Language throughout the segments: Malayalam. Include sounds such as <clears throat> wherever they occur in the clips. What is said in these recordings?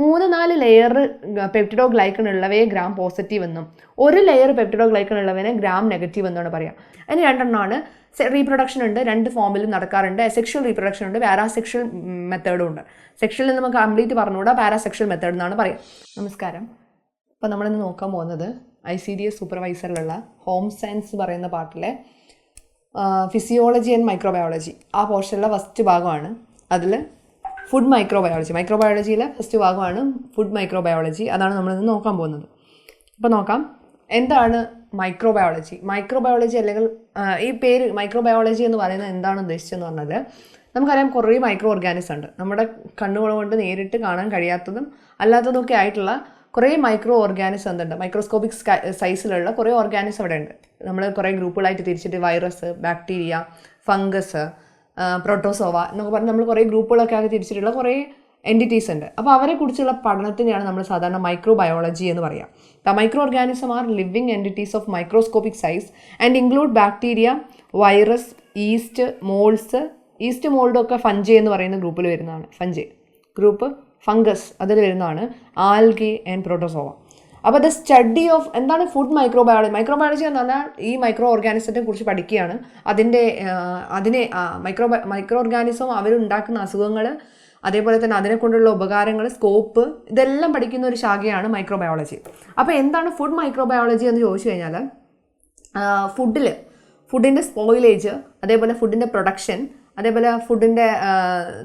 മൂന്ന് നാല് ലെയർ പെപ്റ്റിഡോ ഗ്ലൈക്കൺ ഉള്ളവയെ ഗ്രാം പോസിറ്റീവ് എന്നും ഒരു ലെയർ പെപ്റ്റിഡോ ഗ്ലൈക്കൺ ഉള്ളവനെ ഗ്രാം നെഗറ്റീവ് എന്നാണ് പറയാം. അതിന് രണ്ടെണ്ണമാണ്. റീപ്രൊഡക്ഷൻ ഉണ്ട് രണ്ട് ഫോമിലും നടക്കാറുണ്ട്. സെക്ഷൽ റീപ്രൊഡക്ഷൻ ഉണ്ട് പാരാസെക്ഷൽ മെത്തേഡും ഉണ്ട്. സെക്ഷൽ നമുക്ക് കംപ്ലീറ്റ് പറഞ്ഞുകൂടാ പാരാസെക്ഷൽ മെത്തേഡ് എന്നാണ് പറയാം. നമസ്കാരം. അപ്പോൾ നമ്മളിന്ന് നോക്കാൻ പോകുന്നത് ഐ സി ഡി എസ് സൂപ്പർവൈസറിലുള്ള ഹോം സയൻസ് പറയുന്ന പാട്ടിലെ ഫിസിയോളജി ആൻഡ് മൈക്രോബയോളജി ആ പോർഷനിലെ ഫസ്റ്റ് ഭാഗമാണ്. അതിൽ ഫുഡ് മൈക്രോബയോളജി മൈക്രോബയോളജിയിലെ ഫസ്റ്റ് ഭാഗമാണ് ഫുഡ് മൈക്രോബയോളജി അതാണ് നമ്മൾ ഇന്ന് നോക്കാൻ പോകുന്നത്. അപ്പോൾ നോക്കാം. എന്താണ് മൈക്രോബയോളജി മൈക്രോബയോളജി അല്ലെങ്കിൽ ഈ പേര് മൈക്രോബയോളജി എന്ന് പറയുന്നത് എന്താണ് ഉദ്ദേശിച്ചതെന്ന് പറഞ്ഞാൽ നമുക്കറിയാം കുറേ മൈക്രോ ഓർഗാനിസം ഉണ്ട്. നമ്മുടെ കണ്ണുകൾ കൊണ്ട് നേരിട്ട് കാണാൻ കഴിയാത്തതും അല്ലാത്തതുമൊക്കെ ആയിട്ടുള്ള കുറേ മൈക്രോ ഓർഗാനിസം എന്തുണ്ട് മൈക്രോസ്കോപ്പിക് സൈസിലുള്ള കുറേ ഓർഗാനിസം അവിടെ ഉണ്ട് നമ്മൾ കുറേ ഗ്രൂപ്പുകളായിട്ട് തിരിച്ചിട്ട് വൈറസ് ബാക്ടീരിയ ഫംഗസ് പ്രോട്ടോസോവ എന്നൊക്കെ പറഞ്ഞ് നമ്മൾ കുറേ ഗ്രൂപ്പുകളൊക്കെ ആക്കി തിരിച്ചിട്ടുള്ള കുറേ എന്റിറ്റീസ് ഉണ്ട്. അപ്പോൾ അവരെ കുറിച്ചുള്ള പഠനത്തിനെയാണ് നമ്മൾ സാധാരണ മൈക്രോ ബയോളജി എന്ന് പറയാം. The microorganism are living entities of microscopic size and include bacteria virus yeast molds yeast മോൾഡും ഒക്കെ ഫഞ്ചെ എന്ന് പറയുന്ന ഗ്രൂപ്പിൽ വരുന്നതാണ്. ഫഞ്ചെ ഗ്രൂപ്പ് ഫംഗസ് അതിൽ വരുന്നതാണ്. ആൽഗെ ആൻഡ് പ്രോട്ടോസോവ അപ്പോൾ ദ സ്റ്റഡി ഓഫ് എന്താണ് ഫുഡ് മൈക്രോബയോളജി മൈക്രോബയോളജി എന്ന് പറഞ്ഞാൽ ഈ മൈക്രോ ഓർഗാനിസത്തെ കുറിച്ച് പഠിക്കുകയാണ്. അതിന്റെ അതിനെ മൈക്രോ മൈക്രോ ഓർഗാനിസം അവരുണ്ടാക്കുന്ന അസുഖങ്ങൾ അതേപോലെ തന്നെ അതിനെ കൊണ്ടുള്ള ഉപകാരങ്ങൾ സ്കോപ്പ് ഇതെല്ലാം പഠിക്കുന്ന ഒരു ശാഖയാണ് മൈക്രോബയോളജി അപ്പോൾ എന്താണ് ഫുഡ് മൈക്രോബയോളജി എന്ന് ചോദിച്ചു കഴിഞ്ഞാൽ ഫുഡിൽ ഫുഡിന്റെ സ്പോയിലേജ് അതേപോലെ ഫുഡിന്റെ പ്രൊഡക്ഷൻ അതേപോലെ ഫുഡിന്റെ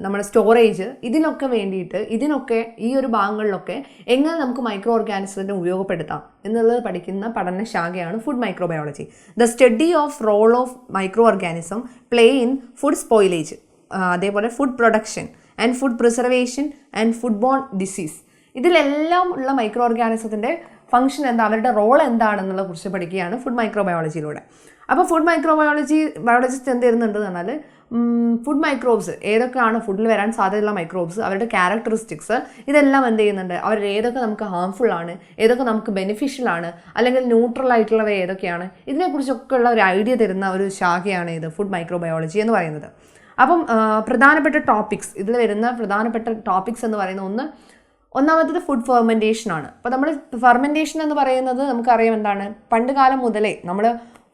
നമ്മുടെ സ്റ്റോറേജ് ഇതിനൊക്കെ വേണ്ടിയിട്ട് ഇതിനൊക്കെ ഈ ഒരു ഭാഗങ്ങളിലൊക്കെ എങ്ങനെ നമുക്ക് മൈക്രോ ഓർഗാനിസത്തിനെ ഉപയോഗപ്പെടുത്താം എന്നുള്ളത് പഠിക്കുന്ന പഠനശാഖയാണ് food microbiology the study of role of microorganism play in food spoilage അതേപോലെ food production and food preservation and food borne disease ഇതിലെല്ലാം ഉള്ള മൈക്രോ ഓർഗാനിസത്തിന്റെ ഫംഗ്ഷൻ എന്താ? അവരുടെ റോൾ എന്താണെന്നുള്ളത് കുറിച്ച് പഠിക്കുകയാണ് ഫുഡ് മൈക്രോബയോളജിയിലൂടെ അപ്പോൾ ഫുഡ് മൈക്രോബയോളജി ബയോളജിസ്റ്റ് എന്ത് തരുന്നുണ്ടെന്ന് പറഞ്ഞാൽ ഫുഡ് മൈക്രോബ്സ് ഏതൊക്കെയാണ് ഫുഡിൽ വരാൻ സാധ്യതയുള്ള മൈക്രോബ്സ് അവരുടെ ക്യാരക്ടറിസ്റ്റിക്സ് ഇതെല്ലാം എന്ത് ചെയ്യുന്നുണ്ട്? അവർ ഏതൊക്കെ നമുക്ക് ഹാംഫുൾ ആണ്? ഏതൊക്കെ നമുക്ക് ബെനിഫിഷ്യൽ ആണ്? അല്ലെങ്കിൽ ന്യൂട്രൽ ആയിട്ടുള്ളവ ഏതൊക്കെയാണ്? ഇതിനെക്കുറിച്ചൊക്കെ ഉള്ള ഒരു ഐഡിയ തരുന്ന ഒരു ശാഖയാണ് ഇത് ഫുഡ് മൈക്രോബയോളജി എന്ന് പറയുന്നത്. അപ്പം പ്രധാനപ്പെട്ട ടോപ്പിക്സ് ഇതിൽ വരുന്ന പ്രധാനപ്പെട്ട ടോപ്പിക്സ് എന്ന് പറയുന്ന ഒന്ന് ഒന്നാമത്തത് ഫുഡ് ഫെർമെന്റേഷൻ ആണ്. അപ്പോൾ നമ്മൾ ഫെർമെന്റേഷൻ എന്ന് പറയുന്നത് നമുക്കറിയാം എന്താണ്? പണ്ട് കാലം മുതലേ നമ്മൾ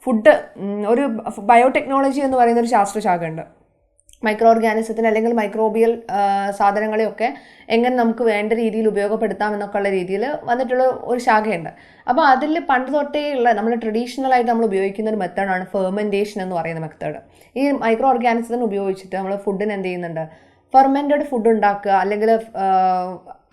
ഫുഡ് ഒരു ബയോടെക്നോളജി എന്ന് പറയുന്ന ഒരു ശാസ്ത്രശാഖ ഉണ്ട് മൈക്രോ ഓർഗാനിസത്തിന് അല്ലെങ്കിൽ മൈക്രോബിയൽ സാധനങ്ങളെയൊക്കെ എങ്ങനെ നമുക്ക് വേണ്ട രീതിയിൽ ഉപയോഗപ്പെടുത്താം എന്നൊക്കെ ഉള്ള രീതിയിൽ വന്നിട്ടുള്ള ഒരു ശാഖയുണ്ട്. അപ്പോൾ അതിൽ പണ്ട് തൊട്ടേ ഉള്ള നമ്മൾ ട്രഡീഷണൽ ആയിട്ട് നമ്മൾ ഉപയോഗിക്കുന്ന ഒരു മെത്തേഡാണ് ഫെർമെന്റേഷൻ എന്ന് പറയുന്ന മെത്തേഡ്. ഈ മൈക്രോ ഓർഗാനിസത്തിന് ഉപയോഗിച്ചിട്ട് നമ്മൾ ഫുഡിന് എന്ത് ചെയ്യുന്നുണ്ട്? ഫെർമെന്റഡ് ഫുഡ് ഉണ്ടാക്കുക അല്ലെങ്കിൽ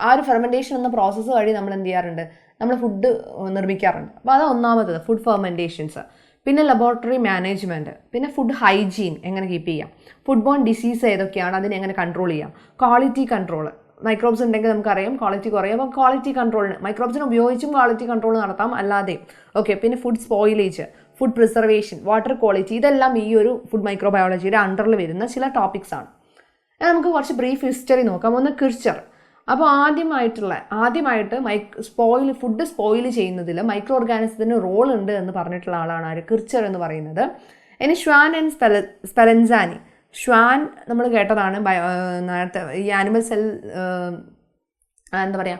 ആ ഒരു ഫെർമെന്റേഷൻ എന്ന പ്രോസസ്സ് വഴി നമ്മൾ എന്ത് ചെയ്യാറുണ്ട്? നമ്മൾ ഫുഡ് നിർമ്മിക്കാറുണ്ട്. അപ്പോൾ അത് ഒന്നാമത്തത് ഫുഡ് ഫെർമെന്റേഷൻസ് പിന്നെ ലബോറട്ടറി മാനേജ്മെന്റ് പിന്നെ ഫുഡ് ഹൈജീൻ എങ്ങനെ കീപ്പ് ചെയ്യാം? ഫുഡ് ബോൺ ഡിസീസ് ഏതൊക്കെയാണ്? അതിനെ എങ്ങനെ കൺട്രോൾ ചെയ്യാം? ക്വാളിറ്റി കൺട്രോൾ മൈക്രോബ്സ് ഉണ്ടെങ്കിൽ നമുക്കറിയാം ക്വാളിറ്റി കുറയും. അപ്പോൾ ക്വാളിറ്റി കൺട്രോളിന് മൈക്രോബ്സിനെ ഉപയോഗിച്ചും ക്വാളിറ്റി കൺട്രോൾ നടത്താം. അല്ലാതെ ഓക്കെ പിന്നെ food spoilage food preservation water quality ഇതെല്ലാം ഈ ഒരു ഫുഡ് മൈക്രോബയോളജിയുടെ അണ്ടറിൽ വരുന്ന ചില ടോപ്പിക്സ് ആണ്. നമുക്ക് കുറച്ച് ബ്രീഫ് ഹിസ്റ്ററി നോക്കാം. ഒന്ന് കിർച്ചർ അപ്പോൾ ആദ്യമായിട്ടുള്ള ആദ്യമായിട്ട് മൈക് സ്പോയിൽ ഫുഡ് സ്പോയിൽ ചെയ്യുന്നതിൽ മൈക്രോ ഓർഗാനിസത്തിന് റോൾ ഉണ്ട് എന്ന് പറഞ്ഞിട്ടുള്ള ആളാണ് ആര്? കിർച്ചർ എന്ന് പറയുന്നത്. ഇനി ഷ്വാൻ ആൻഡ് സ്പെല സ്പെലൻസാനി. ഷ്വാൻ നമ്മൾ കേട്ടതാണ് നേരത്തെ ഈ ആനിമൽ സെൽ എന്താ പറയുക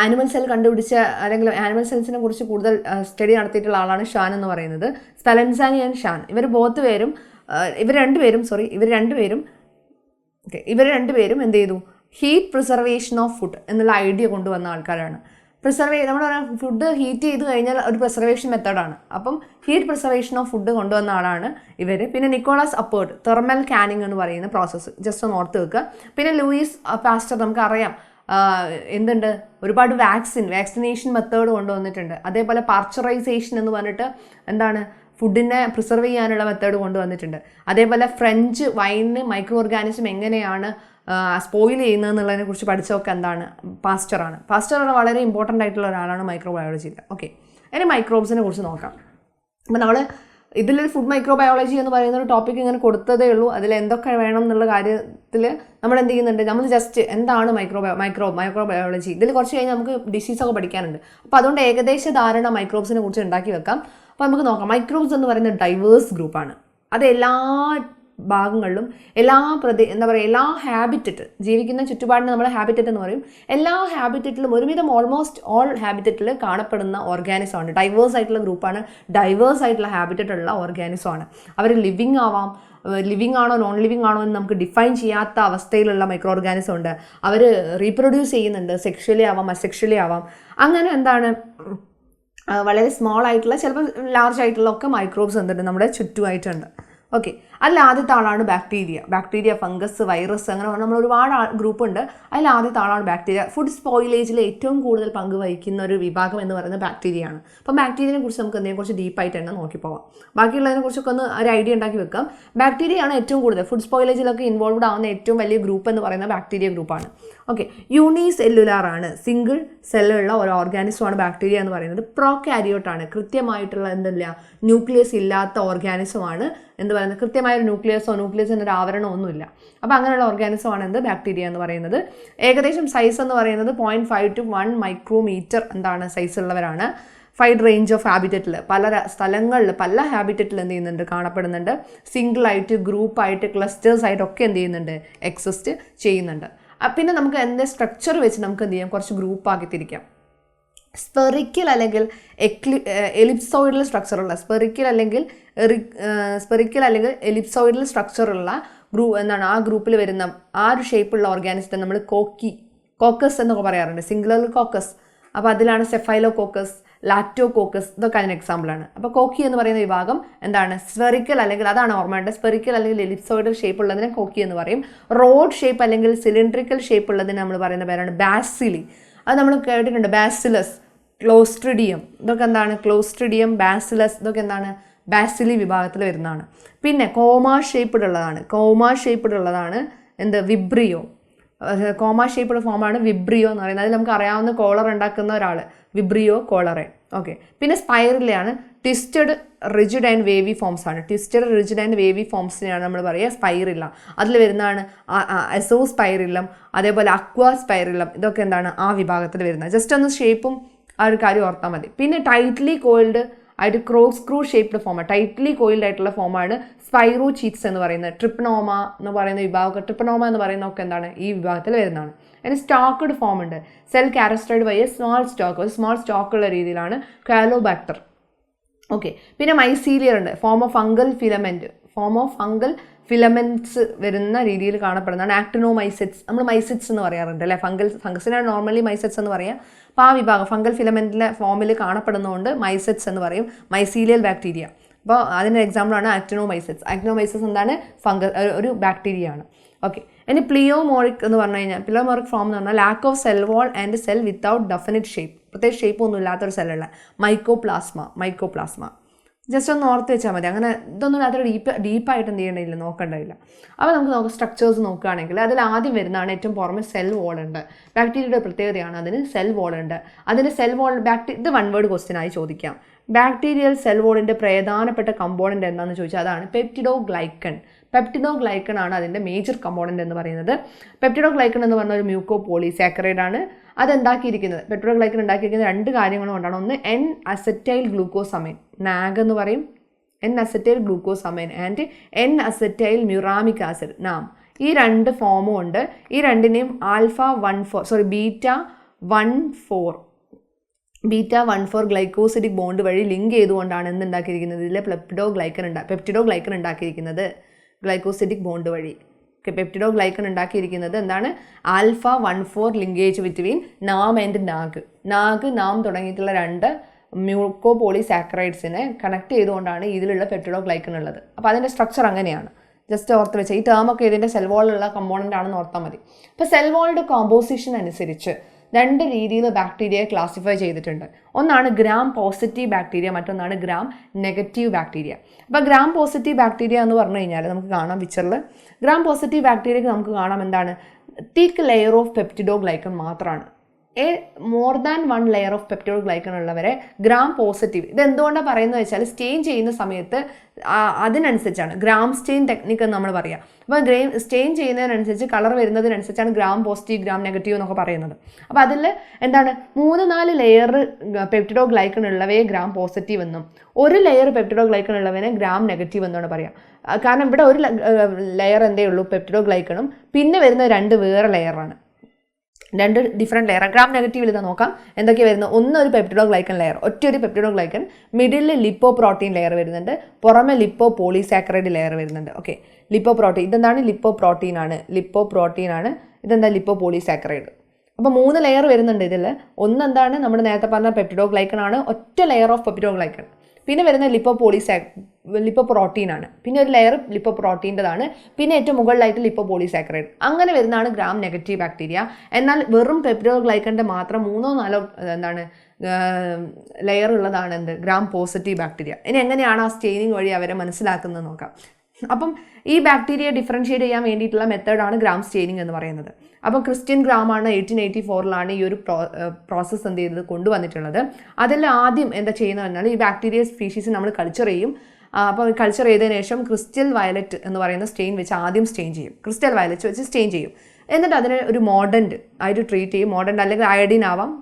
ആനിമൽ സെൽ കണ്ടുപിടിച്ച അല്ലെങ്കിൽ ആനിമൽ സെൽസിനെ കുറിച്ച് കൂടുതൽ സ്റ്റഡി നടത്തിയിട്ടുള്ള ആളാണ് ഷാൻ എന്ന് പറയുന്നത്. സ്പെലൻസാനി ആൻഡ് ഷാൻ ഇവർ ബോത്ത് പേരും ഇവർ രണ്ടുപേരും സോറി ഇവർ രണ്ടുപേരും ഓക്കെ ഇവർ രണ്ടുപേരും എന്ത് ചെയ്തു? ഹീറ്റ് പ്രിസർവേഷൻ ഓഫ് ഫുഡ് എന്നുള്ള ഐഡിയ കൊണ്ടുവന്ന ആൾക്കാരാണ്. പ്രിസർവേ നമ്മൾ ഫുഡ് ഹീറ്റ് ചെയ്ത് കഴിഞ്ഞാൽ ഒരു പ്രിസർവേഷൻ മെത്തേഡാണ് അപ്പം ഹീറ്റ് പ്രിസർവേഷൻ ഓഫ് ഫുഡ് കൊണ്ടുവന്ന ആളാണ് ഇവർ പിന്നെ നിക്കോളാസ് അപ്പേർഡ് തെർമൽ കാനിങ് എന്ന് പറയുന്ന പ്രോസസ്സ് ജസ്റ്റ് ഒന്ന് ഓർത്ത് വെക്കുക. പിന്നെ ലൂയിസ് പാസ്റ്റർ നമുക്കറിയാം. എന്തുണ്ട്? ഒരുപാട് വാക്സിൻ വാക്സിനേഷൻ മെത്തേഡ് കൊണ്ടുവന്നിട്ടുണ്ട്. അതേപോലെ പാർച്ചറൈസേഷൻ എന്ന് പറഞ്ഞിട്ട് എന്താണ്? ഫുഡിനെ പ്രിസർവ് ചെയ്യാനുള്ള മെത്തേഡ് കൊണ്ടുവന്നിട്ടുണ്ട്. അതേപോലെ ഫ്രഞ്ച് വൈനിന് മൈക്രോ ഓർഗാനിസം എങ്ങനെയാണ് സ്പോയിൽ ചെയ്യുന്നത് എന്നുള്ളതിനെ കുറിച്ച് പഠിച്ചതൊക്കെ എന്താണ്? പാസ്റ്ററാണ് പാസ്റ്റർ വളരെ ഇമ്പോർട്ടന്റ് ആയിട്ടുള്ള ഒരാളാണ് മൈക്രോബയോളജിയിൽ ഓക്കെ ഇനി മൈക്രോബ്സിനെ കുറിച്ച് നോക്കാം. അപ്പം നമ്മൾ ഇതിൽ ഫുഡ് മൈക്രോബയോളജി എന്ന് പറയുന്ന ഒരു ടോപ്പിക് ഇങ്ങനെ കൊടുത്തതേ ഉള്ളൂ. അതിൽ എന്തൊക്കെ വേണം എന്നുള്ള കാര്യത്തിൽ നമ്മൾ എന്ത് ചെയ്യുന്നുണ്ട്? നമ്മൾ ജസ്റ്റ് എന്താണ് മൈക്രോ മൈക്രോ മൈക്രോബയോളജി ഇതിൽ കുറച്ച് കഴിഞ്ഞാൽ നമുക്ക് ഡിസീസൊക്കെ പഠിക്കാനുണ്ട്. അപ്പോൾ അതുകൊണ്ട് ഏകദേശ ധാരണ മൈക്രോബ്സിനെ കുറിച്ച് ഉണ്ടാക്കി വെക്കാം. അപ്പോൾ നമുക്ക് നോക്കാം. മൈക്രോബ്സ് എന്ന് പറയുന്ന ഡൈവേഴ്സ് ഗ്രൂപ്പാണ് അത് എല്ലാ ഭാഗങ്ങളിലും എല്ലാ പ്രതി എന്താ പറയുക എല്ലാ ഹാബിറ്ററ്റ് ജീവിക്കുന്ന ചുറ്റുപാടിന് നമ്മൾ ഹാബിറ്ററ്റ് എന്ന് പറയും. എല്ലാ ഹാബിറ്ററ്റിലും ഒരുവിധം ഓൾമോസ്റ്റ് ഓൾ ഹാബിറ്ററ്റിൽ കാണപ്പെടുന്ന ഓർഗാനിസം ആണ്. ഡൈവേഴ്സ് ആയിട്ടുള്ള ഗ്രൂപ്പാണ് ഡൈവേഴ്സ് ആയിട്ടുള്ള ഹാബിറ്ററ്റ് ഉള്ള ഓർഗാനിസം ആണ്. അവർ ലിവിങ് ആവാം. ലിവിങ് ആണോ നോൺ ലിവിങ് ആണോ എന്ന് നമുക്ക് ഡിഫൈൻ ചെയ്യാത്ത അവസ്ഥയിലുള്ള മൈക്രോ ഓർഗാനിസം ഉണ്ട്. അവർ റീപ്രൊഡ്യൂസ് ചെയ്യുന്നുണ്ട്. സെക്ഷലി ആവാം അസെക്ഷലി ആവാം. അങ്ങനെ എന്താണ്? വളരെ സ്മോൾ ആയിട്ടുള്ള ചിലപ്പോൾ ലാർജ് ആയിട്ടുള്ള ഒക്കെ മൈക്രോബ്സ് എന്തുണ്ട് നമ്മുടെ ചുറ്റുമായിട്ടുണ്ട്. ഓക്കെ അതിൽ ആദ്യത്തെ ആളാണ് ബാക്ടീരിയ ബാക്ടീരിയ ഫംഗസ് വൈറസ് അങ്ങനെ നമ്മൾ ഒരുപാട് ഗ്രൂപ്പ് ഉണ്ട്. അതിൽ ആദ്യത്തെ ആളാണ് ബാക്ടീരിയ ഫുഡ് സ്പോയിലേജിൽ ഏറ്റവും കൂടുതൽ പങ്ക് വഹിക്കുന്ന ഒരു വിഭാഗം എന്ന് പറയുന്നത് ബാക്ടീരിയ ആണ്. അപ്പം ബാക്ടീരിയനെ കുറിച്ച് നമുക്ക് എന്തെങ്കിലും കുറച്ച് ഡീപ്പായിട്ട് തന്നെ നോക്കി പോവാം ബാക്കിയുള്ളതിനെ കുറിച്ചൊക്കെ ഒന്ന് ഒരു ഐഡിയ ഉണ്ടാക്കി വെക്കാം. ബാക്ടീരിയ ആണ് ഏറ്റവും കൂടുതൽ. ഫുഡ് സ്പോയിലേജിലൊക്കെ ഇൻവോൾവ്ഡ് ആവുന്ന ഏറ്റവും വലിയ ഗ്രൂപ്പ് എന്ന് പറയുന്ന ബാക്ടീരിയ ഗ്രൂപ്പാണ് ഓക്കെ യൂണി സെല്ലുലാർ ആണ്. സിംഗിൾ സെല്ലുള്ള ഒരു ഓർഗാനിസമാണ് ബാക്ടീരിയ എന്ന് പറയുന്നത്. പ്രോകാരിയോട്ടാണ് കൃത്യമായിട്ടുള്ള എന്തല്ല? ന്യൂക്ലിയസ് ഇല്ലാത്ത ഓർഗാനിസമാണ് എന്ന് പറയുന്നത്. കൃത്യമായ ഒരു ന്യൂക്ലിയസോ ന്യൂക്ലിയസിന്റെ ഒരു ആവരണമോ ഒന്നുമില്ല. അപ്പോൾ അങ്ങനെയുള്ള ഓർഗാനിസമാണ് എന്ത്? ബാക്ടീരിയ എന്ന് പറയുന്നത്. ഏകദേശം സൈസ് എന്ന് പറയുന്നത് point five to one micrometre എന്താണ് സൈസ് ഉള്ളവരാണ്. ഫൈഡ് റേഞ്ച് ഓഫ് ഹാബിറ്ററ്റിൽ പല സ്ഥലങ്ങളിൽ പല ഹാബിറ്ററ്റിൽ എന്ത് ചെയ്യുന്നുണ്ട്? കാണപ്പെടുന്നുണ്ട്. സിംഗിളായിട്ട് ഗ്രൂപ്പ് ആയിട്ട് ക്ലസ്റ്റേഴ്സ് ആയിട്ടൊക്കെ എന്ത് ചെയ്യുന്നുണ്ട്? എക്സിസ്റ്റ് ചെയ്യുന്നുണ്ട്. പിന്നെ നമുക്ക് എന്ത് സ്ട്രക്ചർ വെച്ച് നമുക്ക് എന്ത് ചെയ്യാം? കുറച്ച് ഗ്രൂപ്പ് ആക്കി തിരിക്കാം. സ്പെറിക്കൽ അല്ലെങ്കിൽ എക്ലി എലിപ്സോയിഡൽ സ്ട്രക്ചറുള്ള സ്പെറിക്കൽ അല്ലെങ്കിൽ സ്പെറിക്കൽ അല്ലെങ്കിൽ എലിപ്സോയിഡൽ സ്ട്രക്ചറുള്ള ഗ്രൂ എന്താണ് ആ ഗ്രൂപ്പിൽ വരുന്ന ആ ഒരു ഷേപ്പുള്ള ഓർഗാനിസത്തെ നമ്മൾ കോക്കി കോക്കസ് എന്നൊക്കെ പറയാറുണ്ട്. Singular coccus. അപ്പോൾ അതിലാണ് സെഫൈലോ കോക്കസ് ലാറ്റോ കോക്കസ് ഇതൊക്കെ അതിന് എക്സാമ്പിളാണ് അപ്പോൾ കോക്കി എന്ന് പറയുന്ന വിഭാഗം എന്താണ്? സ്പെറിക്കൽ അല്ലെങ്കിൽ അതാണ് ഓർമ്മയുണ്ട് സ്പെറിക്കൽ അല്ലെങ്കിൽ എലിപ്സോയിഡൽ ഷേപ്പ് ഉള്ളതിനെ കോക്കി എന്ന് പറയും. റോഡ് ഷേപ്പ് അല്ലെങ്കിൽ സിലിണ്ട്രിക്കൽ ഷേപ്പ് ഉള്ളതിനെ നമ്മൾ പറയുന്ന പേരാണ് ബാസിലി. അത് നമ്മൾ കേട്ടിട്ടുണ്ട്. ബാസിലസ്. ക്ലോസ്ട്രിഡിയം. ഇതൊക്കെ എന്താണ്? ക്ലോസ്ട്രിഡിയം ബാസിലസ് ഇതൊക്കെ എന്താണ്? ബാസിലി വിഭാഗത്തിൽ വരുന്നതാണ്. പിന്നെ കോമ കോമ ഷേപ്പ്ഡ് ഉള്ളതാണ് എന്ത്? വിബ്രിയോ. കോമ ഷേപ്പ്ഡ് ഫോമാണ് വിബ്രിയോ എന്ന് പറയുന്നത്. അതിൽ നമുക്ക് അറിയാവുന്ന കോളർ ഉണ്ടാക്കുന്ന ഒരാൾ വിബ്രിയോ കോളറെ. ഓക്കെ. പിന്നെ സ്പൈറലിയാണ് twisted rigid and wavy forms ആണ്. ട്വിസ്റ്റഡ് റിജിഡ് ആൻഡ് വേവി ഫോംസിനെയാണ് നമ്മൾ പറയുക സ്പൈറില്ല അതിൽ വരുന്നതാണ് എസോ സ്പൈറില്ലം അതേപോലെ അക്വാ സ്പൈറില്ലം ഇതൊക്കെ എന്താണ്? ആ വിഭാഗത്തിൽ വരുന്നത്. ജസ്റ്റ് ഒന്ന് ഷേപ്പും ആ ഒരു കാര്യം ഓർത്താൽ മതി. പിന്നെ ടൈറ്റ്ലി കോയിൽഡ് ആയിട്ട് ക്രോസ് ക്രൂ ഷേപ്ഡ് ഫോമാണ് ടൈറ്റ്ലി കോയിൽഡ് ആയിട്ടുള്ള ഫോമാണ് സ്പൈറോ ചീറ്റ്സ് എന്ന് പറയുന്നത്. ട്രിപ്നോമ എന്ന് പറയുന്ന വിഭാഗം ട്രിപ്നോമ എന്ന് പറയുന്ന ഒക്കെ എന്താണ്? ഈ വിഭാഗത്തിൽ വരുന്നതാണ്. അതിന് സ്റ്റോക്ക്ഡ് ഫോം ഉണ്ട്. Cell characterised by a small stalk ഒരു സ്മോൾ സ്റ്റോക്ക് ഉള്ള രീതിയിലാണ് കാലോബാക്ടർ ഓക്കെ പിന്നെ മൈസീലിയർ ഉണ്ട്. Form of fungal filament form of fungal filaments വരുന്ന രീതിയിൽ കാണപ്പെടുന്നതാണ് ആക്ടിനോ മൈസെറ്റ്സ് നമ്മൾ മൈസെറ്റ്സ് എന്ന് പറയാറുണ്ട് അല്ലേ? ഫംഗൽ ഫംഗസിനാണ് നോർമലി മൈസെറ്റ്സ് എന്ന് പറയുക അപ്പോൾ ആ വിഭാഗം ഫംഗൽ ഫിലമെന്റിലെ ഫോമിൽ കാണപ്പെടുന്നതുകൊണ്ട് മൈസെറ്റ്സ് എന്ന് പറയും. Mycelial bacteria. അപ്പോൾ അതിന്റെ എക്സാമ്പിളാണ് ആക്ടിനോ മൈസെറ്റ്സ് ആക്ടിനോ മൈസെറ്റ്സ് എന്താണ്? ഫംഗ ഒരു ബാക്ടീരിയ ആണ് ഓക്കെ. ഇനി പ്ലിയോമോറിക് എന്ന് പറഞ്ഞു കഴിഞ്ഞാൽ പ്ലിയോമോറിക് ഫോം എന്ന് പറഞ്ഞാൽ lack of cell wall and cell without definite shape പ്രത്യേക ഷേപ്പ് ഒന്നും ഇല്ലാത്തൊരു സെല്ലുള്ള മൈക്കോപ്ലാസ്മ മൈക്കോപ്ലാസ്മ ജസ്റ്റ് ഒന്ന് ഓർത്ത് വെച്ചാൽ മതി. അങ്ങനെ ഇതൊന്നും അത്ര ഡീപ്പ് ഡീപ്പായിട്ട് എന്ത് ചെയ്യേണ്ടതില്ല നോക്കേണ്ടതില്ല അപ്പോൾ നമുക്ക് നോക്കാം സ്ട്രക്ചേഴ്സ് നോക്കുകയാണെങ്കിൽ അതിൽ ആദ്യം വരുന്നതാണ് ഏറ്റവും പുറമെ സെൽ വോൾ ഉണ്ട്. ബാക്ടീരിയയുടെ പ്രത്യേകതയാണ് അതിന് സെൽ വോൾ ഉണ്ട്. അതിന് സെൽ വോൾ ബാക്ടീരിയ ഇത് വൺ വേർഡ് ക്വസ്റ്റ്യൻ ആയി ചോദിക്കാം. ബാക്ടീരിയൽ സെൽ വോളിന്റെ പ്രധാനപ്പെട്ട കമ്പോണന്റ് എന്താണെന്ന് ചോദിച്ചാൽ അതാണ് പെപ്റ്റിഡോ ഗ്ലൈക്കൺ പെപ്റ്റിഡോ ഗ്ലൈക്കൺ ആണ് അതിന്റെ മേജർ കമ്പോണന്റ് എന്ന് പറയുന്നത്. പെപ്റ്റിഡോ ഗ്ലൈക്കൺ എന്ന് പറഞ്ഞ ഒരു മ്യൂക്കോ പോളിസാക്കറൈഡ് ആണ്. അത് ഉണ്ടാക്കിയിരിക്കുന്നത് പെപ്റ്റിഡോ ഗ്ലൈക്കൻ ഉണ്ടാക്കിയിരിക്കുന്നത് രണ്ട് കാര്യങ്ങൾ കൊണ്ടാണ്. ഒന്ന് എൻ അസറ്റൈൽ ഗ്ലൂക്കോസമൈൻ നാഗ് എന്ന് പറയും. N acetyl glucosamine and N acetyl muramic acid NAM ഈ രണ്ട് ഫോമും ഉണ്ട്. ഈ രണ്ടിനെയും alpha one four sorry beta one four beta one four glycosidic bond വഴി ലിങ്ക് ചെയ്തുകൊണ്ടാണ് എന്ത് ഉണ്ടാക്കിയിരിക്കുന്നത് ഇതിലെ പ്ലെപ്റ്റോ ഗ്ലൈക്കൻ ഉണ്ടാ പെപ്റ്റിഡോ ഗ്ലൈക്കൻ ഉണ്ടാക്കിയിരിക്കുന്നത്. ഗ്ലൈക്കോസിഡിക് ബോണ്ട് വഴി. പെപ്റ്റിഡോ ഗ്ലൈക്കൺ ഉണ്ടാക്കിയിരിക്കുന്നത് എന്താണ്? Alpha one four linkage between NAM and NAG. NAG NAM തുടങ്ങിയിട്ടുള്ള രണ്ട് മ്യൂക്കോ പോളിസാക്രൈഡ്സിനെ കണക്ട് ചെയ്തുകൊണ്ടാണ് ഇതിലുള്ള പെപ്റ്റിഡോ ഗ്ലൈക്കൺ ഉള്ളത്. അപ്പോൾ അതിന്റെ സ്ട്രക്ചർ അങ്ങനെയാണ്. ജസ്റ്റ് ഓർത്ത് വെച്ചാൽ ഈ ടേമൊക്കെ ഇതിന്റെ സെൽവോളിലുള്ള കമ്പോണന്റ് ആണെന്ന് ഓർത്താൽ മതി. അപ്പോൾ സെൽ വാളിന്റെ കോമ്പോസിഷൻ അനുസരിച്ച് രണ്ട് രീതിയിൽ ബാക്ടീരിയയെ ക്ലാസിഫൈ ചെയ്തിട്ടുണ്ട്. ഒന്നാണ് ഗ്രാം പോസിറ്റീവ് ബാക്ടീരിയ മറ്റൊന്നാണ് ഗ്രാം നെഗറ്റീവ് ബാക്ടീരിയ അപ്പോൾ ഗ്രാം പോസിറ്റീവ് ബാക്ടീരിയ എന്ന് പറഞ്ഞു കഴിഞ്ഞാൽ നമുക്ക് കാണാം പിക്ചറിൽ ഗ്രാം പോസിറ്റീവ് ബാക്ടീരിയക്ക് നമുക്ക് കാണാം എന്താണ്? തിക്ക് ലെയർ ഓഫ് പെപ്റ്റിഡോ ഗ്ലൈക്കൺ മാത്രമാണ് a more than one layer of peptidoglycan ഉള്ളവരെ ഗ്രാം പോസിറ്റീവ് ഇത് എന്തുകൊണ്ടാണ് പറയുന്നത് വെച്ചാൽ സ്റ്റെയിൻ ചെയ്യുന്ന സമയത്ത് അതിനനുസരിച്ചാണ്. ഗ്രാം സ്റ്റെയിൻ ടെക്നിക്ക് എന്ന് നമ്മൾ പറയുക അപ്പോൾ ഗ്രെയിൻ സ്റ്റെയിൻ ചെയ്യുന്നതിനനുസരിച്ച് കളർ വരുന്നതിനനുസരിച്ചാണ് ഗ്രാം പോസിറ്റീവ് ഗ്രാം നെഗറ്റീവ് എന്നൊക്കെ പറയുന്നത്. അപ്പോൾ അതിൽ എന്താണ്? മൂന്ന് നാല് ലെയർ പെപ്റ്റിഡോ ഗ്ലൈക്കൺ ഉള്ളവയെ ഗ്രാം പോസിറ്റീവ് എന്നും ഒരു ലെയർ പെപ്റ്റിഡോ ഗ്ലൈക്കൺ ഉള്ളവനെ ഗ്രാം നെഗറ്റീവ് എന്നാണ് പറയുക കാരണം ഇവിടെ ഒരു ലെയർ എന്തേ ഉള്ളൂ? പെപ്റ്റിഡോ ഗ്ലൈക്കണും പിന്നെ വരുന്ന രണ്ട് വേറെ ലെയറാണ് രണ്ട് ഡിഫറെന്റ് ലെയർ ഗ്രാം നെഗറ്റീവിൽ ഇതാ നോക്കാം. എന്തൊക്കെയാണ് വരുന്നത്? ഒന്ന് ഒരു പെപ്റ്റിഡോ ഗ്ലൈക്കൻ ലെയർ ഒറ്റ ഒരു പെപ്റ്റിഡോ ഗ്ലൈക്കൻ മിഡിലിൽ ലിപ്പോ പ്രോട്ടീൻ ലെയർ വരുന്നുണ്ട്. പുറമെ ലിപ്പോ പോളിസാക്കറൈഡ് ലെയർ വരുന്നുണ്ട്. ഓക്കെ ലിപ്പോ പ്രോട്ടീൻ ഇതെന്താണ്? ലിപ്പോ പ്രോട്ടീൻ ആണ്. ലിപ്പോ പ്രോട്ടീൻ ആണ്. ഇതെന്താ? ലിപ്പോ പോളിസാക്കറൈഡ് അപ്പോൾ മൂന്ന് ലെയർ വരുന്നുണ്ട് ഇതിൽ ഒന്ന് എന്താണ്? നമ്മൾ നേരത്തെ പറഞ്ഞ പെപ്റ്റിഡോ ഗ്ലൈക്കൺ ആണ്. ഒറ്റ ലെയർ ഓഫ് പെപ്റ്റിഡോ ഗ്ലൈക്കൺ പിന്നെ വരുന്ന ലിപ്പോ പോളിസാ ലിപ്പോ പ്രോട്ടീൻ ആണ്. പിന്നെ ഒരു ലെയർ ലിപ്പോ പ്രോട്ടീന്റെതാണ് പിന്നെ ഏറ്റവും മുകളിലായിട്ട് ലിപ്പോ പോളിസാക്കറൈഡ് അങ്ങനെ വരുന്നതാണ് ഗ്രാം നെഗറ്റീവ് ബാക്ടീരിയ എന്നാൽ വെറും പെപ്റ്റിഡോ ഗ്ലൈക്കന്റെ മാത്രം മൂന്നോ നാലോ എന്താണ് ലെയർ ഉള്ളതാണ് എന്ത്? ഗ്രാം പോസിറ്റീവ് ബാക്ടീരിയ ഇനി എങ്ങനെയാണ് ആ സ്റ്റെയിനിങ് വഴി അവരെ മനസ്സിലാക്കുന്നത് നോക്കാം. അപ്പം ഈ ബാക്ടീരിയ ഡിഫറൻഷിയേറ്റ് ചെയ്യാൻ വേണ്ടിയിട്ടുള്ള മെത്തേഡാണ് ഗ്രാം സ്റ്റെയിനിങ് എന്ന് പറയുന്നത്. അപ്പം ക്രിസ്ത്യൻ ഗ്രാമാണ് എയ്റ്റീൻ എയ്റ്റി ഫോറിലാണ് ഈ ഒരു പ്രോസസ്സ് എന്ത് ചെയ്തത് കൊണ്ടുവന്നിട്ടുള്ളത്. അതിൽ ആദ്യം എന്താ ചെയ്യുന്നത് പറഞ്ഞാൽ ഈ ബാക്ടീരിയ സ്പീഷീസ് നമ്മൾ കൾച്ചർ ചെയ്യും. അപ്പോൾ കൾച്ചർ ചെയ്തതിന് ശേഷം ക്രിസ്റ്റൽ വയലറ്റ് എന്ന് പറയുന്ന സ്റ്റെയിൻ വെച്ച് ആദ്യം സ്റ്റെയിൻ ചെയ്യും. ക്രിസ്റ്റൽ വയലറ്റ് വെച്ച് സ്റ്റെയിൻ ചെയ്യും. എന്നിട്ട് അതിനെ ഒരു മോഡന്റ് ആയിട്ട് ട്രീറ്റ് ചെയ്യും. മോഡൻ അല്ലെങ്കിൽ അയഡിൻ ആവാം.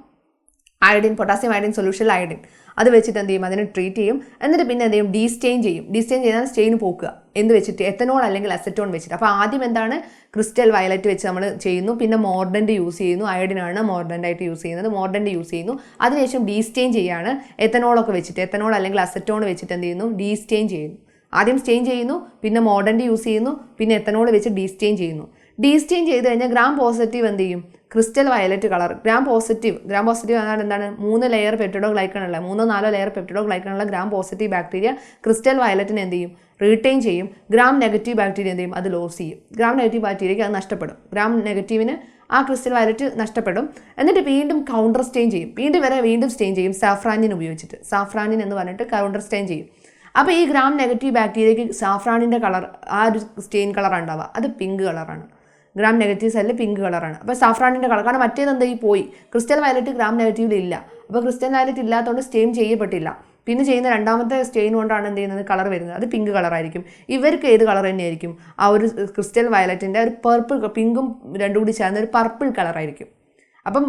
Iodine potassium iodine solution iodine അത് വെച്ചിട്ട് എന്ത് ചെയ്യും? അതിനെ ട്രീറ്റ് ചെയ്യും. എന്നിട്ട് പിന്നെ എന്ത് ചെയ്യും? ഡീസ്റ്റെയിൻ ചെയ്യും. ഡീസ്റ്റെയിൻ ചെയ്താൽ സ്റ്റെയിൻ പോക്കുക. എന്ത് വെച്ചിട്ട്? എത്തനോൾ അല്ലെങ്കിൽ അസറ്റോൺ വെച്ചിട്ട്. അപ്പോൾ ആദ്യം എന്താണ്? ക്രിസ്റ്റൽ വയലറ്റ് വെച്ച് നമ്മൾ ചെയ്യുന്നു. പിന്നെ മോർഡന്റ് യൂസ് ചെയ്യുന്നു. അയഡിനാണ് മോർഡന്റായിട്ട് യൂസ് ചെയ്യുന്നത്. മോർഡന്റ് യൂസ് ചെയ്യുന്നു. അതിനുശേഷം ഡീസ്റ്റെയിൻ ചെയ്യാണ്. എത്തനോളൊക്കെ വെച്ചിട്ട്. എത്തനോൾ അല്ലെങ്കിൽ അസറ്റോൺ വെച്ചിട്ട് എന്ത് ചെയ്യുന്നു? ഡീസ്റ്റെയിൻ ചെയ്യുന്നു. ആദ്യം സ്റ്റെയിൻ ചെയ്യുന്നു. പിന്നെ മോഡന്റ് യൂസ് ചെയ്യുന്നു. പിന്നെ എത്തനോൾ വെച്ച് ഡീസ്റ്റെയിൻ ചെയ്യുന്നു. ഡീസ്റ്റെയിൻ ചെയ്ത് കഴിഞ്ഞാൽ ഗ്രാം പോസിറ്റീവ് എന്ത് ചെയ്യും? Crystal violet colour. Gram positive. Gram positive എന്നാൽ എന്താണ്? മൂന്ന് ലെയർ പെപ്റ്റിഡോ ഗ്ലൈക്കണുള്ള മൂന്നോ നാലോ ലെയർ പെപ്റ്റിഡോ ഗ്ലൈക്കണുള്ള ഗ്രാം പോസിറ്റീവ് ബാക്ടീരിയ ക്രിസ്റ്റൽ വയലറ്റിനെ എന്ത് ചെയ്യും? റീറ്റെയിൻ ചെയ്യും. ഗ്രാം നെഗറ്റീവ് ബാക്ടീരിയ എന്ത് ചെയ്യും? അത് ലോസ് ചെയ്യും. ഗ്രാം നെഗറ്റീവ് ബാക്ടീരിയയ്ക്ക് അത് നഷ്ടപ്പെടും. ഗ്രാം നെഗറ്റീവിന് ആ ക്രിസ്റ്റൽ വയലറ്റ് നഷ്ടപ്പെടും. എന്നിട്ട് വീണ്ടും കൗണ്ടർ സ്റ്റെയിൻ ചെയ്യും. വീണ്ടും വരെ വീണ്ടും സ്റ്റെയിൻ ചെയ്യും. സാഫ്രാനിൻ ഉപയോഗിച്ചിട്ട്. സാഫ്രാനിൻ എന്ന് പറഞ്ഞിട്ട് കൗണ്ടർ സ്റ്റെയിൻ ചെയ്യും. അപ്പോൾ ഈ ഗ്രാം നെഗറ്റീവ് ബാക്ടീരിയയ്ക്ക് സാഫ്രാനിന്റെ കളർ ആ ഒരു സ്റ്റെയിൻ കളറാണ് ഉണ്ടാവുക. അത് പിങ്ക് കളറാണ് ഗ്രാം നെഗറ്റീവ് സെല്ല് പിങ്ക് കളറാണ് അപ്പോൾ സാഫ്രാനിന്റെ കളർ കാരണം മറ്റേത് എന്താ ഈ പോയി. ക്രിസ്റ്റൽ വയലറ്റ് ഗ്രാം നെഗറ്റീവിൽ ഇല്ല. അപ്പോൾ ക്രിസ്റ്റൽ വയലറ്റ് ഇല്ലാത്തതുകൊണ്ട് സ്റ്റെയിൻ ചെയ്യപ്പെട്ടില്ല. പിന്നെ ചെയ്യുന്ന രണ്ടാമത്തെ സ്റ്റെയിൻ കൊണ്ടാണ് എന്ത് ചെയ്യുന്നത്? കളർ വരുന്നത്. അത് പിങ്ക് കളറായിരിക്കും. ഇവർക്ക് ഏത് കളർ തന്നെയായിരിക്കും? ആ ഒരു ക്രിസ്റ്റൽ വയലറ്റിന്റെ ഒരു പർപ്പിൾ പിങ്കും രണ്ടും കൂടി ചേർന്ന ഒരു പർപ്പിൾ കളറായിരിക്കും. അപ്പം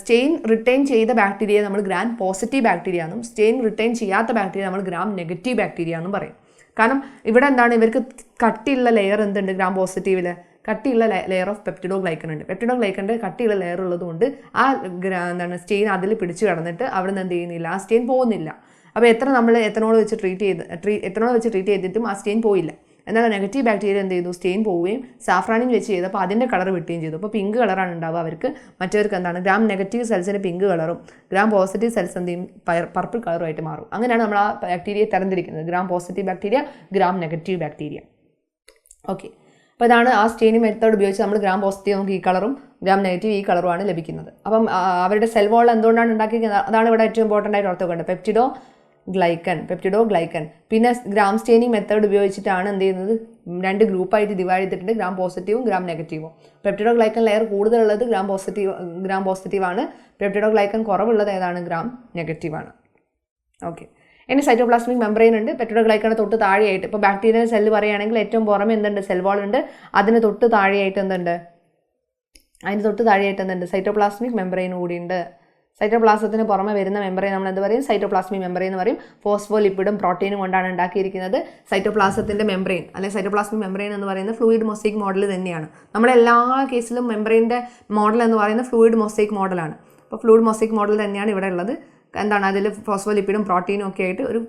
സ്റ്റെയിൻ റിട്ടേൺ ചെയ്ത ബാക്ടീരിയ നമ്മൾ ഗ്രാം പോസിറ്റീവ് ബാക്ടീരിയ എന്നും സ്റ്റെയിൻ റിട്ടേൺ ചെയ്യാത്ത ബാക്ടീരിയ നമ്മൾ ഗ്രാം നെഗറ്റീവ് ബാക്ടീരിയ എന്നും പറയും. കാരണം ഇവിടെ എന്താണ്? ഇവർക്ക് കട്ടിയുള്ള ലെയർ എന്തുണ്ട്? ഗ്രാം പോസിറ്റീവിൽ കട്ടിയുള്ള ലെയർ ഓഫ് പെപ്റ്റിഡോ ഗ്ലൈക്കൺ ഉണ്ട്. പെപ്റ്റിഡോ ഗ്ലൈക്കന്റെ കട്ടിയുള്ള ലെയർ ഉള്ളതുകൊണ്ട് ആ എന്താണ് സ്റ്റെയിൻ അതിൽ പിടിച്ച് കിടന്നിട്ട് അവിടെ നിന്ന് എന്ത് ചെയ്യുന്നില്ല ആ സ്റ്റെയിൻ പോകുന്നില്ല. അപ്പോൾ എത്ര നമ്മൾ എത്തനോൾ വെച്ച് ട്രീറ്റ് ചെയ്ത് ട്രീ എത്തനോൾ വെച്ച് ട്രീറ്റ് ചെയ്തിട്ടും ആ സ്റ്റെയിൻ പോയില്ല. എന്നാൽ നെഗറ്റീവ് ബാക്ടീരിയ എന്ത് ചെയ്തു? സ്റ്റെയിൻ പോവുകയും സാഫ്രാനിൻ വെച്ച് ചെയ്തപ്പോൾ അതിന്റെ കളർ വിട്ടുകയും ചെയ്തു. അപ്പോൾ പിങ്ക് കളറാണ് ഉണ്ടാവുക അവർക്ക്. മറ്റവർക്ക് എന്താണ്? ഗ്രാം നെഗറ്റീവ് സെൽസിന് പിങ്ക് കളറും ഗ്രാം പോസിറ്റീവ് സെൽസ് എന്ത് ചെയ്യും? പർപ്പിൾ കളറുമായിട്ട് മാറും. അങ്ങനെയാണ് നമ്മൾ ആ ബാക്ടീരിയയെ തരംതിരിക്കുന്നത്. Gram positive bacteria gram negative bacteria okay അപ്പോൾ ഇതാണ് ആ സ്റ്റെയിനിങ് മെത്തേഡ് ഉപയോഗിച്ച് നമ്മൾ ഗ്രാം പോസിറ്റീവ് നമുക്ക് ഈ കളറും ഗ്രാം നെഗറ്റീവ് ഈ കളറുമാണ് ലഭിക്കുന്നത്. അപ്പം അവരുടെ സെൽ വോൾ എന്തുകൊണ്ടാണ് ഉണ്ടാക്കിയിരിക്കുന്നത്? അതാണ് ഇവിടെ ഏറ്റവും ഇമ്പോർട്ടന്റ് ആയിട്ട് ഓർത്ത് വെക്കേണ്ടത്. പെപ്റ്റിഡോ ഗ്ലൈക്കൻ പെപ്റ്റിഡോ ഗ്ലൈക്കൻ പിന്നെ ഗ്രാം സ്റ്റെയിനിങ് മെത്തേഡ് ഉപയോഗിച്ചിട്ടാണ് എന്ത് ചെയ്യുന്നത്? രണ്ട് ഗ്രൂപ്പായിട്ട് ഡിവൈഡ് ചെയ്തിട്ടുണ്ട്. ഗ്രാം പോസിറ്റീവും ഗ്രാം നെഗറ്റീവും പെപ്റ്റിഡോ ഗ്ലൈക്കൻ ലെയർ കൂടുതലുള്ളത് ഗ്രാം പോസിറ്റീവ് ഗ്രാം പോസിറ്റീവാണ് പെപ്റ്റിഡോ ഗ്ലൈക്കൻ കുറവുള്ളത് ഏതാണ്? ഗ്രാം നെഗറ്റീവാണ് ഓക്കെ ഇനി സൈറ്റോപ്ലാസ്മിക് മെമ്പറൈൻ ഉണ്ട്. പെട്രോഗ്ലൈക്കാണ് തൊട്ട് താഴെയായിട്ട്. ഇപ്പോൾ ബാക്ടീരിയൽ സെല്ല് പറയുകയാണെങ്കിൽ ഏറ്റവും പുറമെ എന്തുണ്ട്? സെൽ വാൾ ഉണ്ട്. അതിന് തൊട്ട് താഴെയായിട്ട് എന്തുണ്ട്? അതിന് തൊട്ട് താഴെയായിട്ട് എന്തുണ്ട്? സൈറ്റോപ്ലാസ്മിക് മെമ്പറൈൻ കൂടിയുണ്ട് സൈറ്റോപ്ലാസത്തിന് പുറമെ വരുന്ന മെമ്പറൈൻ നമ്മൾ എന്ത് പറയും? സൈറ്റോപ്ലാസ്മിക് മെമ്പറൈൻ എന്ന് പറയും. ഫോസ്ഫോ ലിപ്പിഡും പ്രോട്ടീനും കൊണ്ടാണ് ഉണ്ടാക്കിയിരിക്കുന്നത് സൈറ്റോപ്ലാസത്തിന്റെ മെമ്പറൈൻ അല്ലെങ്കിൽ സൈറ്റോപ്ലാസ്മിക് മെമ്പറൈൻ എന്ന് പറയുന്നത് ഫ്ലൂയിഡ് മൊസൈക്ക് മോഡൽ തന്നെയാണ്. നമ്മുടെ എല്ലാ കേസിലും മെമ്പറൈന്റെ മോഡൽ എന്ന് പറയുന്നത് ഫ്ലൂയിഡ് മൊസൈക്ക് മോഡലാണ്. അപ്പോൾ ഫ്ലൂയിഡ് മൊസൈക്ക് മോഡൽ തന്നെയാണ് ഇവിടെ ഉള്ളത്. എന്താണ് അതിൽ ഫോസ്ഫോലിപ്പിഡും പ്രോട്ടീനും ഒക്കെ ആയിട്ട് ഒരു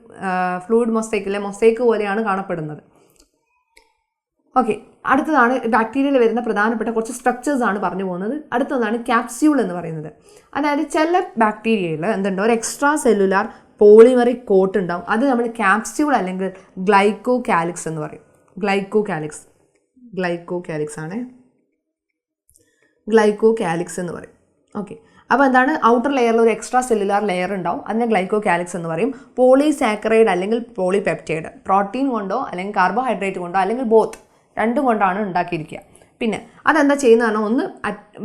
ഫ്ലൂയിഡ് മൊസൈക്കിലെ മൊസൈക്ക് പോലെയാണ് കാണപ്പെടുന്നത്. ഓക്കെ അടുത്തതാണ് ബാക്ടീരിയയിൽ വരുന്ന പ്രധാനപ്പെട്ട കുറച്ച് സ്ട്രക്ചേഴ്സ് ആണ് പറഞ്ഞു പോകുന്നത്. അടുത്തതാണ് ക്യാപ്സ്യൂൾ എന്ന് പറയുന്നത്. അതായത് ചില ബാക്ടീരിയയിൽ എന്തുണ്ട്? ഒരു എക്സ്ട്രാ സെല്ലുലാർ പോളിമറിക് കോട്ട് ഉണ്ടാവും. അത് നമ്മൾ ക്യാപ്സ്യൂൾ അല്ലെങ്കിൽ ഗ്ലൈക്കോ കാലിക്സ് എന്ന് പറയും. ഗ്ലൈക്കോ കാലിക്സ് ഗ്ലൈക്കോ കാലിക്സ് ആണ്. ഗ്ലൈക്കോ കാലിക്സ് എന്ന് പറയും. ഓക്കെ അപ്പോൾ എന്താണ് ഔട്ടർ ലെയറിൽ ഒരു എക്സ്ട്രാ സെല്ലുലാർ ലെയർ ഉണ്ടാവും. അതിനെ ഗ്ലൈക്കോ കാലിക്സ് എന്ന് പറയും. പോളിസാക്കറൈഡ് അല്ലെങ്കിൽ പോളിപെപ്റ്റൈഡ് പ്രോട്ടീൻ കൊണ്ടോ അല്ലെങ്കിൽ കാർബോഹൈഡ്രേറ്റ് കൊണ്ടോ അല്ലെങ്കിൽ ബോത്ത് രണ്ടും കൊണ്ടാണ് ഉണ്ടാക്കിയിരിക്കുക. പിന്നെ അതെന്താ ചെയ്യുന്നതാണ് ഒന്ന്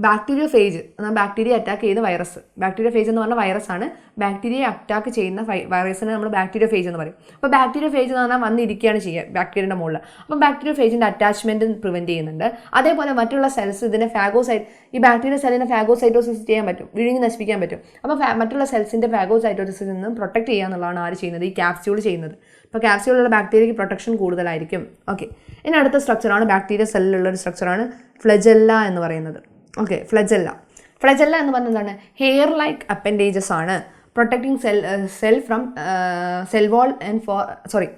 ബാക്ടീരിയ ഫേജ് ബാക്ടീരിയ അറ്റാക്ക് ചെയ്യുന്ന വൈറസ് ബാക്ടീരിയ ഫേജ് എന്ന് പറഞ്ഞാൽ വൈറസാണ് ബാക്ടീരിയ അറ്റാക്ക് ചെയ്യുന്ന വൈറസിനെ നമ്മൾ ബാക്ടീരിയ ഫേജ് എന്ന് പറയും. അപ്പോൾ ബാക്ടീരിയ ഫേജ് എന്ന് പറഞ്ഞാൽ വന്നിരിക്കുകയാണ് ചെയ്യുക ബാക്ടീരിയയുടെ മുകളിൽ അപ്പോൾ ബാക്ടീരിയ ഫേജിന്റെ അറ്റാച്ച്മെന്റ് പ്രിവെന്റ് ചെയ്യുന്നുണ്ട്. അതേപോലെ മറ്റുള്ള സെൽസ് ഇതിനെ ഫാഗോസൈറ്റ് ഈ ബാക്ടീരിയ സെല്ലിനെ ഫാഗോസൈറ്റോസിസ് ചെയ്യാൻ പറ്റും. വിഴുങ്ങി നശിപ്പിക്കാൻ പറ്റും. അപ്പോൾ മറ്റുള്ള സെൽസിന്റെ ഫാഗോസൈറ്റോസിസിൽ നിന്നും പ്രൊട്ടക്ട് ചെയ്യുക എന്നുള്ളതാണ് ആര് ചെയ്യുന്നത്? ഈ ക്യാപ്സ്യൂൾ ചെയ്യുന്നത്. അപ്പോൾ ക്യാപ്സ്യൂളിലുള്ള ബാക്ടീരിയയ്ക്ക് പ്രൊട്ടക്ഷൻ കൂടുതലായിരിക്കും. ഓക്കെ ഇനി അടുത്ത സ്ട്രക്ചറാണ് ബാക്ടീരിയ സെല്ലിലുള്ള ഒരു സ്ട്രക്ചറാണ് ഫ്ലജെല്ല എന്ന് പറയുന്നത്. ഓക്കെ ഫ്ലജെല്ല. ഫ്ലജെല്ല എന്ന് പറഞ്ഞ എന്താണ്? ഹെയർ ലൈക്ക് അപ്പൻഡേജസ് ആണ്. Protecting cell cell from cell wall and for sorry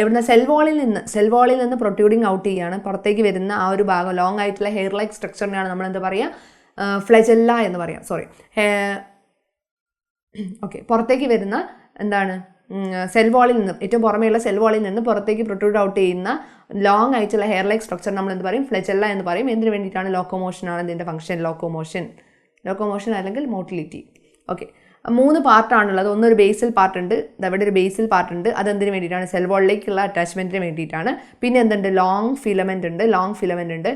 എവിടുന്ന സെൽ വാളിൽ നിന്ന് സെൽ വാളിൽ നിന്ന് പ്രൊട്യൂഡിങ് ഔട്ട് ചെയ്യുകയാണ് പുറത്തേക്ക് വരുന്ന ആ ഒരു ഭാഗം ലോങ് ആയിട്ടുള്ള ഹെയർ ലൈക്ക് സ്ട്രക്ചറിനെയാണ് നമ്മൾ എന്താ പറയുക ഫ്ലജെല്ല എന്ന് പറയാം. സോറി ഓക്കെ പുറത്തേക്ക് വരുന്ന എന്താണ്? സെൽ വാളിൽ നിന്നും ഏറ്റവും പുറമെയുള്ള സെൽ വാളിൽ നിന്ന് പുറത്തേക്ക് പ്രൊട്രൂഡ് ഔട്ട് ചെയ്യുന്ന ലോങ് ആയിട്ടുള്ള ഹെയർ ലൈക്ക് സ്ട്രക്ചർ നമ്മൾ എന്ത് പറയും? ഫ്ലെജല്ല എന്ന് പറയും. എന്തിനു വേണ്ടിയിട്ടാണ് ലോക്കോമോഷൻ ആണ് ഇതിന്റെ ഫംഗ്ഷൻ ലോക്കോമോഷൻ ലോക്കോമോഷൻ അല്ലെങ്കിൽ മോട്ടിലിറ്റി ഓക്കെ മൂന്ന് പാർട്ടാണുള്ളത് ഒന്നൊരു ബേസിൽ പാർട്ട് ഉണ്ട്. ഒരു ബേസിൽ പാർട്ട് ഉണ്ട്. അതെന്തിനു വേണ്ടിയിട്ടാണ്? സെൽ വാളിലേക്കുള്ള അറ്റാച്ച്മെന്റിന് വേണ്ടിയിട്ടാണ്. പിന്നെ എന്തുണ്ട്? ലോങ് ഫിലമെന്റ് ഉണ്ട്. ലോങ് ഫിലമെന്റ് ഉണ്ട്.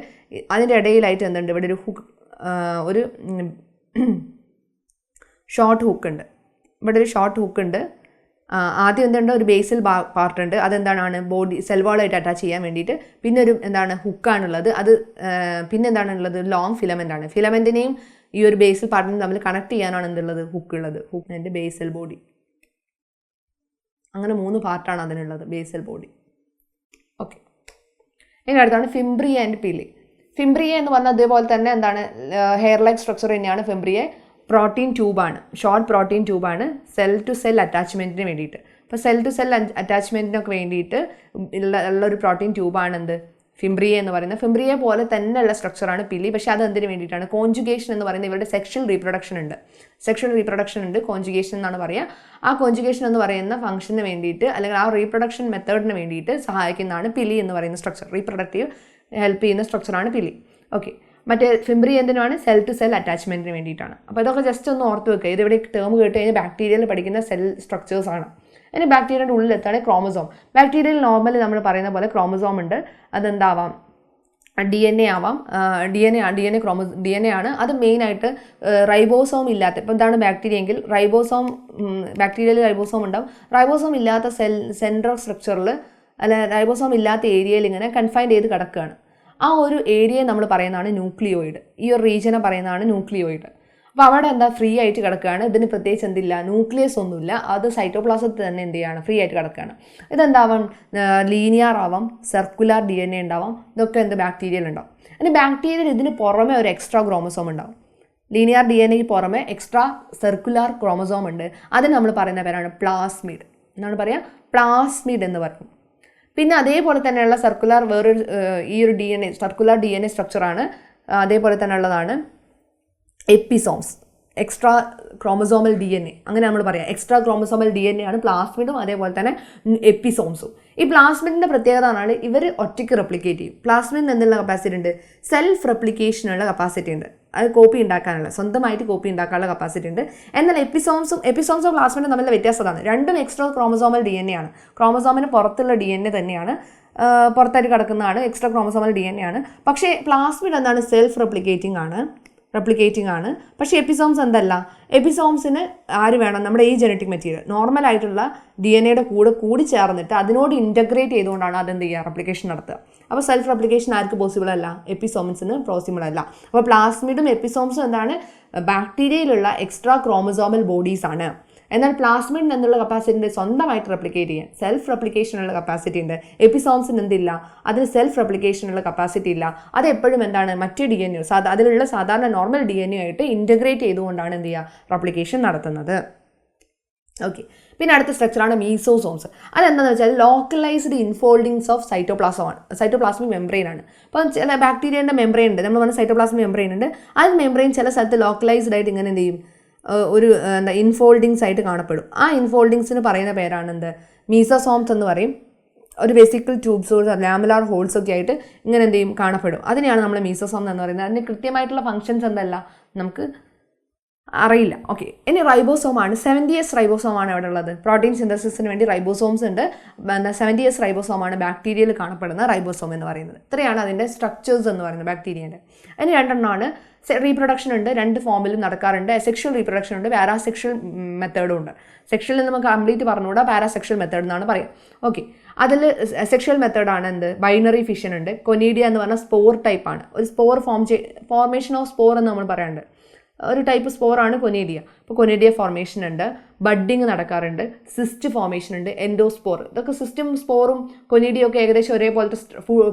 അതിന്റെ ഇടയിലായിട്ട് എന്തുണ്ട്? ഇവിടെ ഒരു ഹുക്ക് ഒരു ഷോർട്ട് ഹുക്ക് <clears throat> ഉണ്ട്. ഇവിടെ ഒരു ഷോർട്ട് ഹുക്ക് ഉണ്ട്. ആദ്യം എന്തുണ്ട്? ഒരു ബേസിൽ പാർട്ടുണ്ട് അതെന്താണ് ബോഡി സെൽവാളായിട്ട് അറ്റാച്ച് ചെയ്യാൻ വേണ്ടിയിട്ട് പിന്നെ ഒരു എന്താണ്? ഹുക്കാണുള്ളത് അത് പിന്നെ എന്താണുള്ളത്? ലോങ് ഫിലമെന്റ് ആണ്. ഫിലമെന്റിനെയും ഈ ഒരു ബേസിൽ പാർട്ടിനും തമ്മിൽ കണക്ട് ചെയ്യാനാണ് എന്തുള്ളത്? ഹുക്ക് ഉള്ളത്. ഹുക്കിന്റെ ബേസൽ ബോഡി അങ്ങനെ മൂന്ന് പാർട്ടാണ് അതിനുള്ളത്. ബേസൽ ബോഡി ഓക്കെ ഇനി അടുത്താണ് ഫിംബ്രിയ ആൻഡ് പിലി ഫിംബ്രിയ എന്ന് പറഞ്ഞാൽ അതേപോലെ തന്നെ എന്താണ്? ഹെയർ ലൈക്ക് സ്ട്രക്ചർ തന്നെയാണ് ഫിംബ്രിയ പ്രോട്ടീൻ ട്യൂബാണ് ഷോർട്ട് പ്രോട്ടീൻ ട്യൂബാണ് സെൽ ടു സെൽ അറ്റാച്ച്മെന്റിന് വേണ്ടിയിട്ട്. അപ്പോൾ സെൽ ടു സെൽ അറ്റാച്ച്മെന്റിനൊക്കെ വേണ്ടിയിട്ട് ഉള്ള ഉള്ള ഒരു പ്രോട്ടീൻ ട്യൂബാണ് എന്ത്? ഫിംബ്രിയ എന്ന് പറയുന്നത്. ഫിംബ്രിയ പോലെ തന്നെയുള്ള സ്ട്രക്ചറാണ് പിലി പക്ഷേ അത് എന്തിനു വേണ്ടിയിട്ടാണ്? കോഞ്ചുഗേഷൻ എന്ന് പറയുന്നത് ഇവരുടെ സെക്ഷൽ റീപ്രൊഡക്ഷൻ ഉണ്ട്. സെക്ഷൽ റീപ്രൊഡക്ഷൻ ഉണ്ട്. കോഞ്ചുഗേഷൻ എന്നാണ് പറയുക. ആ കോഞ്ചുഗേഷൻ എന്ന് പറയുന്ന ഫംഗ്ഷന് വേണ്ടിയിട്ട് അല്ലെങ്കിൽ ആ റീപ്രൊഡക്ഷൻ മെത്തേഡിന് വേണ്ടിയിട്ട് സഹായിക്കുന്നതാണ് പിലി എന്ന് പറയുന്ന സ്ട്രക്ചർ റീപ്രൊഡക്റ്റീവ് ഹെൽപ്പ് ചെയ്യുന്ന സ്ട്രക്ചറാണ് പിലി ഓക്കെ മറ്റേ ഫിംബ്രി എന്തിനാണ്? സെൽ ടു സെൽ അറ്റാച്ച്മെന്റിന് വേണ്ടിയിട്ടാണ്. അപ്പോൾ ഇതൊക്കെ ജസ്റ്റ് ഒന്ന് ഓർത്ത് വെക്കുക ഇത് ഇവിടെ ടേം കേട്ട് കഴിഞ്ഞാൽ ബാക്ടീരിയയിൽ പഠിക്കുന്ന സെൽ സ്ട്രക്ചേഴ്സ് ആണ്. ഇനി ബാക്ടീരിയയുടെ ഉള്ളിലെത്താണ് ക്രോമസോം ബാക്ടീരിയയിൽ നോർമലി നമ്മൾ പറയുന്ന പോലെ ക്രോമസോം ഉണ്ട്. അതെന്താവാം? ഡി എൻ എ ആവാം. D N A D N A chromo D N A ആണ്. അത് മെയിനായിട്ട് റൈബോസോം ഇല്ലാത്ത ഇപ്പോൾ എന്താണ് ബാക്ടീരിയ എങ്കിൽ റൈബോസോം ബാക്ടീരിയയിൽ റൈബോസോം ഉണ്ടാവും. റൈബോസോം ഇല്ലാത്ത സെൽ സെൻട്രൽ സ്ട്രക്ചറിൽ അല്ല റൈബോസോം ഇല്ലാത്ത ഏരിയയിൽ ഇങ്ങനെ കൺഫൈൻഡ് ചെയ്ത് കിടക്കുകയാണ് ആ ഒരു ഏരിയയെ നമ്മൾ പറയുന്നതാണ് ന്യൂക്ലിയോയിഡ്. ഈ ഒരു റീജിയനെ പറയുന്നതാണ് ന്യൂക്ലിയോയിഡ്. അപ്പോൾ അവിടെ എന്താ ഫ്രീ ആയിട്ട് കിടക്കുകയാണ്. ഇതിന് പ്രത്യേകിച്ച് എന്തില്ല. ന്യൂക്ലിയസ് ഒന്നുമില്ല. അത് സൈറ്റോപ്ലാസത്തിൽ തന്നെ എന്ത് ചെയ്യാണ്? ഫ്രീ ആയിട്ട് കിടക്കുകയാണ്. ഇതെന്താവാം? ലീനിയർ ആവാം. സർക്കുലർ ഡി എൻ എ ഉണ്ടാവാം. ഇതൊക്കെ എന്ത് ബാക്ടീരിയൽ ഉണ്ടാവും. ഇനി ബാക്ടീരിയൽ ഇതിന് പുറമെ ഒരു എക്സ്ട്രാ ക്രോമസോം ഉണ്ടാവും. ലീനിയർ ഡി എൻ എക്ക് പുറമെ എക്സ്ട്രാ സർക്കുലർ ക്രോമസോം ഉണ്ട്. അതിന് നമ്മൾ പറയുന്ന പേരാണ് പ്ലാസ്മിഡ്. എന്നാണ് പറയുക? പ്ലാസ്മിഡ് എന്ന് പറയും. പിന്നെ അതേപോലെ തന്നെയുള്ള സർക്കുലർ വേറൊരു ഈ ഒരു D N A circular D N A സ്ട്രക്ചറാണ് അതേപോലെ തന്നെ ഉള്ളതാണ് episomes extra chromosomal D N A അങ്ങനെ നമ്മൾ പറയാം. Extra chromosomal D N A ആണ് പ്ലാസ്മിഡും അതേപോലെ തന്നെ എപ്പിസോംസും ഈ പ്ലാസ്മിഡിന്റെ പ്രത്യേകത എന്നാണ് ഇവർ ഒറ്റയ്ക്ക് റെപ്ലിക്കേറ്റ് ചെയ്യും. പ്ലാസ്മിഡിന് എന്നുള്ള കപ്പാസിറ്റി ഉണ്ട്. സെൽഫ് റെപ്ലിക്കേഷനുള്ള കപ്പാസിറ്റി ഉണ്ട്. അത് കോപ്പി ഉണ്ടാക്കാനുള്ള സ്വന്തമായിട്ട് കോപ്പി ഉണ്ടാക്കാനുള്ള കപ്പാസിറ്റി ഉണ്ട്. എന്നാൽ എപ്പിസോംസും എപ്പിസോംസും പ്ലാസ്മിഡും തമ്മിലുള്ള വ്യത്യാസമാണ് രണ്ടും extra chromosomal D N A ആണ്. ക്രോമസോമിന് പുറത്തുള്ള ഡി എൻ എ തന്നെയാണ്. പുറത്തായിട്ട് കിടക്കുന്നതാണ് extra chromosomal D N A ആണ്. പക്ഷേ പ്ലാസ്മിഡ് എന്താണ്? സെൽഫ് റെപ്ലിക്കേറ്റിംഗ് ആണ്. റെപ്ലിക്കേറ്റിംഗ് ആണ്. പക്ഷേ എപ്പിസോംസ് എന്തല്ല? എപ്പിസോംസിന് ആര് വേണം? നമ്മുടെ ഈ ജനറ്റിക് മെറ്റീരിയൽ നോർമൽ ആയിട്ടുള്ള ഡി എൻ എയുടെ കൂടെ കൂടി ചേർന്നിട്ട് അതിനോട് ഇന്റഗ്രേറ്റ് ചെയ്തുകൊണ്ടാണ് അതെന്ത് ചെയ്യുക? റെപ്ലിക്കേഷൻ നടത്തുക. അപ്പോൾ സെൽഫ് റെപ്ലിക്കേഷൻ ആർക്ക് പോസിബിൾ അല്ല? എപ്പിസോംസിന് പോസിബിൾ അല്ല. അപ്പോൾ പ്ലാസ്മിഡും എപ്പിസോംസും എന്താണ്? ബാക്ടീരിയയിലുള്ള എക്സ്ട്രാ ക്രോമസോമൽ ബോഡീസ് ആണ്. എന്നാൽ പ്ലാസ്മിഡിന് എന്നുള്ള കപ്പാസിറ്റി ഉണ്ട് സ്വന്തമായിട്ട് റെപ്ലിക്കേറ്റ് ചെയ്യാൻ സെൽഫ് റെപ്ലിക്കേഷനുള്ള കപ്പാസിറ്റി ഉണ്ട്. എപ്പിസോംസിന് എന്തില്ല? അതിന് സെൽഫ് റെപ്ലിക്കേഷനുള്ള കപ്പാസിറ്റി ഇല്ല. അത് എപ്പോഴും എന്താണ്? മറ്റ് ഡി എൻ യു സാധാ അതിലുള്ള സാധാരണ നോർമൽ ഡി എൻ യു ആയിട്ട് ഇന്റഗ്രേറ്റ് ചെയ്തുകൊണ്ടാണ് എന്ത് ചെയ്യുക? റെപ്ലിക്കേഷൻ നടത്തുന്നത്. ഓക്കെ പിന്നെ അടുത്ത സ്ട്രക്ചറാണ് മീസോസോംസ് അതെന്താണെന്ന് വെച്ചാൽ ലോക്കലൈസ്ഡ് ഇൻഫോൾഡിങ്സ് ഓഫ് സൈറ്റോപ്ലാസം ആണ്. സൈറ്റോപ്ലാസ്മിക് മെംബ്രെയിൻ ആണ്. അപ്പം ചില ബാക്ടീരിയന്റെ മെംബ്രെയിൻ ഉണ്ട്. നമ്മൾ പറഞ്ഞ സൈറ്റോപ്ലാസ്മിക് മെംബ്രെയിൻ ഉണ്ട്. ആ മെംബ്രെയിൻ ചില സ്ഥലത്ത് ലോക്കലൈസ്ഡ് ആയിട്ട് ഇങ്ങനെ എന്ത് ചെയ്യും? ഒരു എന്താ ഇൻഫോൾഡിങ്സ് ആയിട്ട് കാണപ്പെടും. ആ ഇൻഫോൾഡിങ്സിന് പറയുന്ന പേരാണ് എന്ത് മീസോസോംസ് എന്ന് പറയും. ഒരു ബേസിക്കൽ ട്യൂബ്സ് ലാമുലാർ ഹോൾസ് ഒക്കെ ആയിട്ട് ഇങ്ങനെ എന്ത് ചെയ്യും? കാണപ്പെടും. അതിനെയാണ് നമ്മൾ മീസോസോം എന്ന് പറയുന്നത്. അതിന് കൃത്യമായിട്ടുള്ള ഫങ്ഷൻസ് എന്തല്ല? നമുക്ക് അറിയില്ല. ഓക്കെ ഇനി റൈബോസോം ആണ്. സെവന്റി എസ് റൈബോസോം ആണ് അവിടെ ഉള്ളത്. പ്രോട്ടീൻ സിന്തസിസിന് വേണ്ടി റൈബോസോംസ് ഉണ്ട്. സെവന്റി എസ് റൈബോസോം ആണ് ബാക്ടീരിയയിൽ കാണപ്പെടുന്ന റൈബോസോം എന്ന് പറയുന്നത്. ഇത്രയാണ് അതിന്റെ സ്ട്രക്ചേഴ്സ് എന്ന് പറയുന്നത് ബാക്ടീരിയന്റെ അതിന് രണ്ടെണ്ണമാണ് റീപ്രൊഡക്ഷൻ ഉണ്ട് രണ്ട് ഫോമിലും നടക്കാറുണ്ട്. സെക്ഷൽ റീപ്രൊഡക്ഷൻ ഉണ്ട് പാരാസെക്ഷൽ മെത്തേഡും ഉണ്ട്. സെക്ഷൽ നമുക്ക് കംപ്ലീറ്റ് പറഞ്ഞുകൂടാ പാരാസെക്ഷൽ മെത്തേഡ് എന്നാണ് പറയുക ഓക്കെ അതിൽ സെക്ഷൽ മെത്തേഡാണ് എന്ത്? ബൈനറി ഫിഷൻ ഉണ്ട്. കൊനീഡിയ എന്ന് പറഞ്ഞാൽ സ്പോർ ടൈപ്പാണ് ഒരു സ്പോർ ഫോം ചെയ് ഫോർമേഷൻ ഓഫ് സ്പോർ എന്ന് നമ്മൾ പറയാറുണ്ട്. ഒരു ടൈപ്പ് സ്പോറാണ് കൊനേഡിയ അപ്പോൾ കൊനേഡിയ ഫോർമേഷൻ ഉണ്ട്. ബഡ്ഡിങ് നടക്കാറുണ്ട്. സിസ്റ്റ് ഫോർമേഷൻ ഉണ്ട്. എൻഡോസ്പോർ ഇതൊക്കെ സിസ്റ്റം സ്പോറും കൊനേഡിയും ഒക്കെ ഏകദേശം ഒരേപോലത്തെ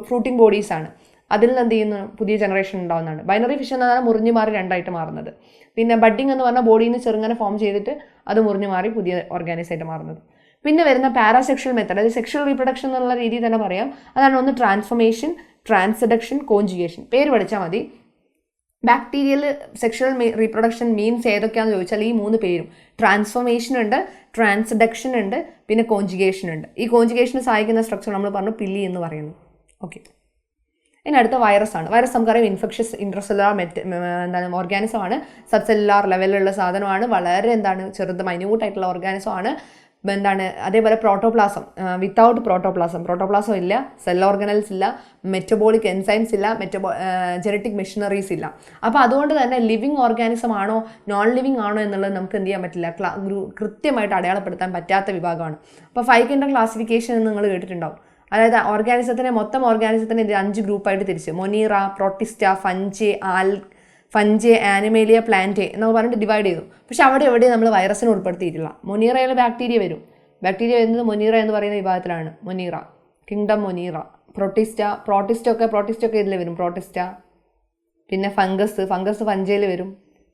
ഫ്രൂട്ടിംഗ് ബോഡീസ് ആണ്. അതിൽ നിന്ന് എന്ത് ചെയ്യുന്നു പുതിയ ജനറേഷൻ ഉണ്ടാവുന്നതാണ്. ബൈനറി ഫിഷ് എന്ന് പറഞ്ഞാൽ മുറിഞ്ഞു മാറി രണ്ടായിട്ട് മാറുന്നത്. പിന്നെ ബഡ്ഡിങ് എന്ന് പറഞ്ഞാൽ ബോഡിയിൽ നിന്ന് ചെറുങ്ങനെ ഫോം ചെയ്തിട്ട് അത് മുറിഞ്ഞു മാറി പുതിയ ഓർഗാനൈസ് ആയിട്ട് മാറുന്നത്. പിന്നെ വരുന്ന പാരാസെക്ഷൽ മെത്തഡ് അതായത് സെക്ഷൽ റീപ്രൊഡക്ഷൻ എന്നുള്ള രീതി തന്നെ പറയാം. അതാണ് ഒന്ന് ട്രാൻസ്ഫോർമേഷൻ ട്രാൻസഡക്ഷൻ കോഞ്ചുഗേഷൻ പേര് പഠിച്ചാൽ മതി. ബാക്ടീരിയൽ സെക്ഷൽ റീപ്രൊഡക്ഷൻ മീൻസ് ഏതൊക്കെയാണെന്ന് ചോദിച്ചാൽ ഈ മൂന്ന് പേരും. ട്രാൻസ്ഫോർമേഷൻ ഉണ്ട് ട്രാൻസ്ഡക്ഷൻ ഉണ്ട് പിന്നെ കോഞ്ചുഗേഷൻ ഉണ്ട്. ഈ കോഞ്ചുഗേഷന് സഹായിക്കുന്ന സ്ട്രക്ചർ നമ്മൾ പറഞ്ഞു പില്ലി എന്ന് പറയുന്നു. ഓക്കെ ഇനി അടുത്ത വൈറസ് ആണ്. വൈറസ് നമുക്കറിയാം ഇൻഫെക്ഷസ് ഇൻട്രസെല്ലുലാർ മെറ്റ് എന്താണ് ഓർഗാനിസം ആണ്. സബ് സെല്ലുലാർ ലെവലിലുള്ള സാധനമാണ്. വളരെ എന്താണ് ചെറുത് മൈന്യൂട്ടായിട്ടുള്ള ഓർഗാനിസം ആണ്. എന്താണ് അതേപോലെ പ്രോട്ടോപ്ലാസം വിത്തൗട്ട് പ്രോട്ടോപ്ലാസം പ്രോട്ടോപ്ലാസം ഇല്ല സെൽ ഓർഗനൽസ് ഇല്ല മെറ്റബോളിക് എൻസൈംസ് ഇല്ല മെറ്റബോ ജനറ്റിക് മെഷീനറീസ് ഇല്ല. അപ്പോൾ അതുകൊണ്ട് തന്നെ ലിവിങ് ഓർഗാനിസം ആണോ നോൺ ലിവിങ് ആണോ എന്നുള്ളത് നമുക്ക് എന്ത് ചെയ്യാൻ പറ്റില്ല. കൃത്യമായിട്ട് അടയാളപ്പെടുത്താൻ പറ്റാത്ത വിഭാഗമാണ്. അപ്പോൾ ഫൈവ് കിൻഡർ ക്ലാസിഫിക്കേഷൻ എന്ന് നിങ്ങൾ കേട്ടിട്ടുണ്ടാവും. അതായത് ഓർഗാനിസത്തിനെ മൊത്തം ഓർഗാനിസത്തിനെ ഇത് അഞ്ച് ഗ്രൂപ്പായിട്ട് തിരിച്ച്. മൊനീറ പ്രോട്ടിസ്റ്റ ഫഞ്ച് ആൽ ഫഞ്ച് ആനിമേലിയ പ്ലാന്റ് എന്നൊക്കെ പറഞ്ഞിട്ട് ഡിവൈഡ് ചെയ്തു. പക്ഷെ അവിടെ എവിടെ നമ്മൾ വൈറസിനെ ഉൾപ്പെടുത്തിയിട്ടില്ല. മൊനീറയിൽ ബാക്ടീരിയ വരും. ബാക്ടീരിയ വരുന്നത് മൊനീറ എന്ന് പറയുന്ന വിഭാഗത്തിലാണ്. മൊനീറ കിങ്ഡം മൊനീറ പ്രോട്ടിസ്റ്റ പ്രോട്ടിസ്റ്റൊക്കെ പ്രോട്ടിസ്റ്റൊക്കെ ഇതിൽ വരും. പ്രോട്ടിസ്റ്റ പിന്നെ ഫംഗസ് ഫംഗസ് ഫഞ്ചയിൽ വരും.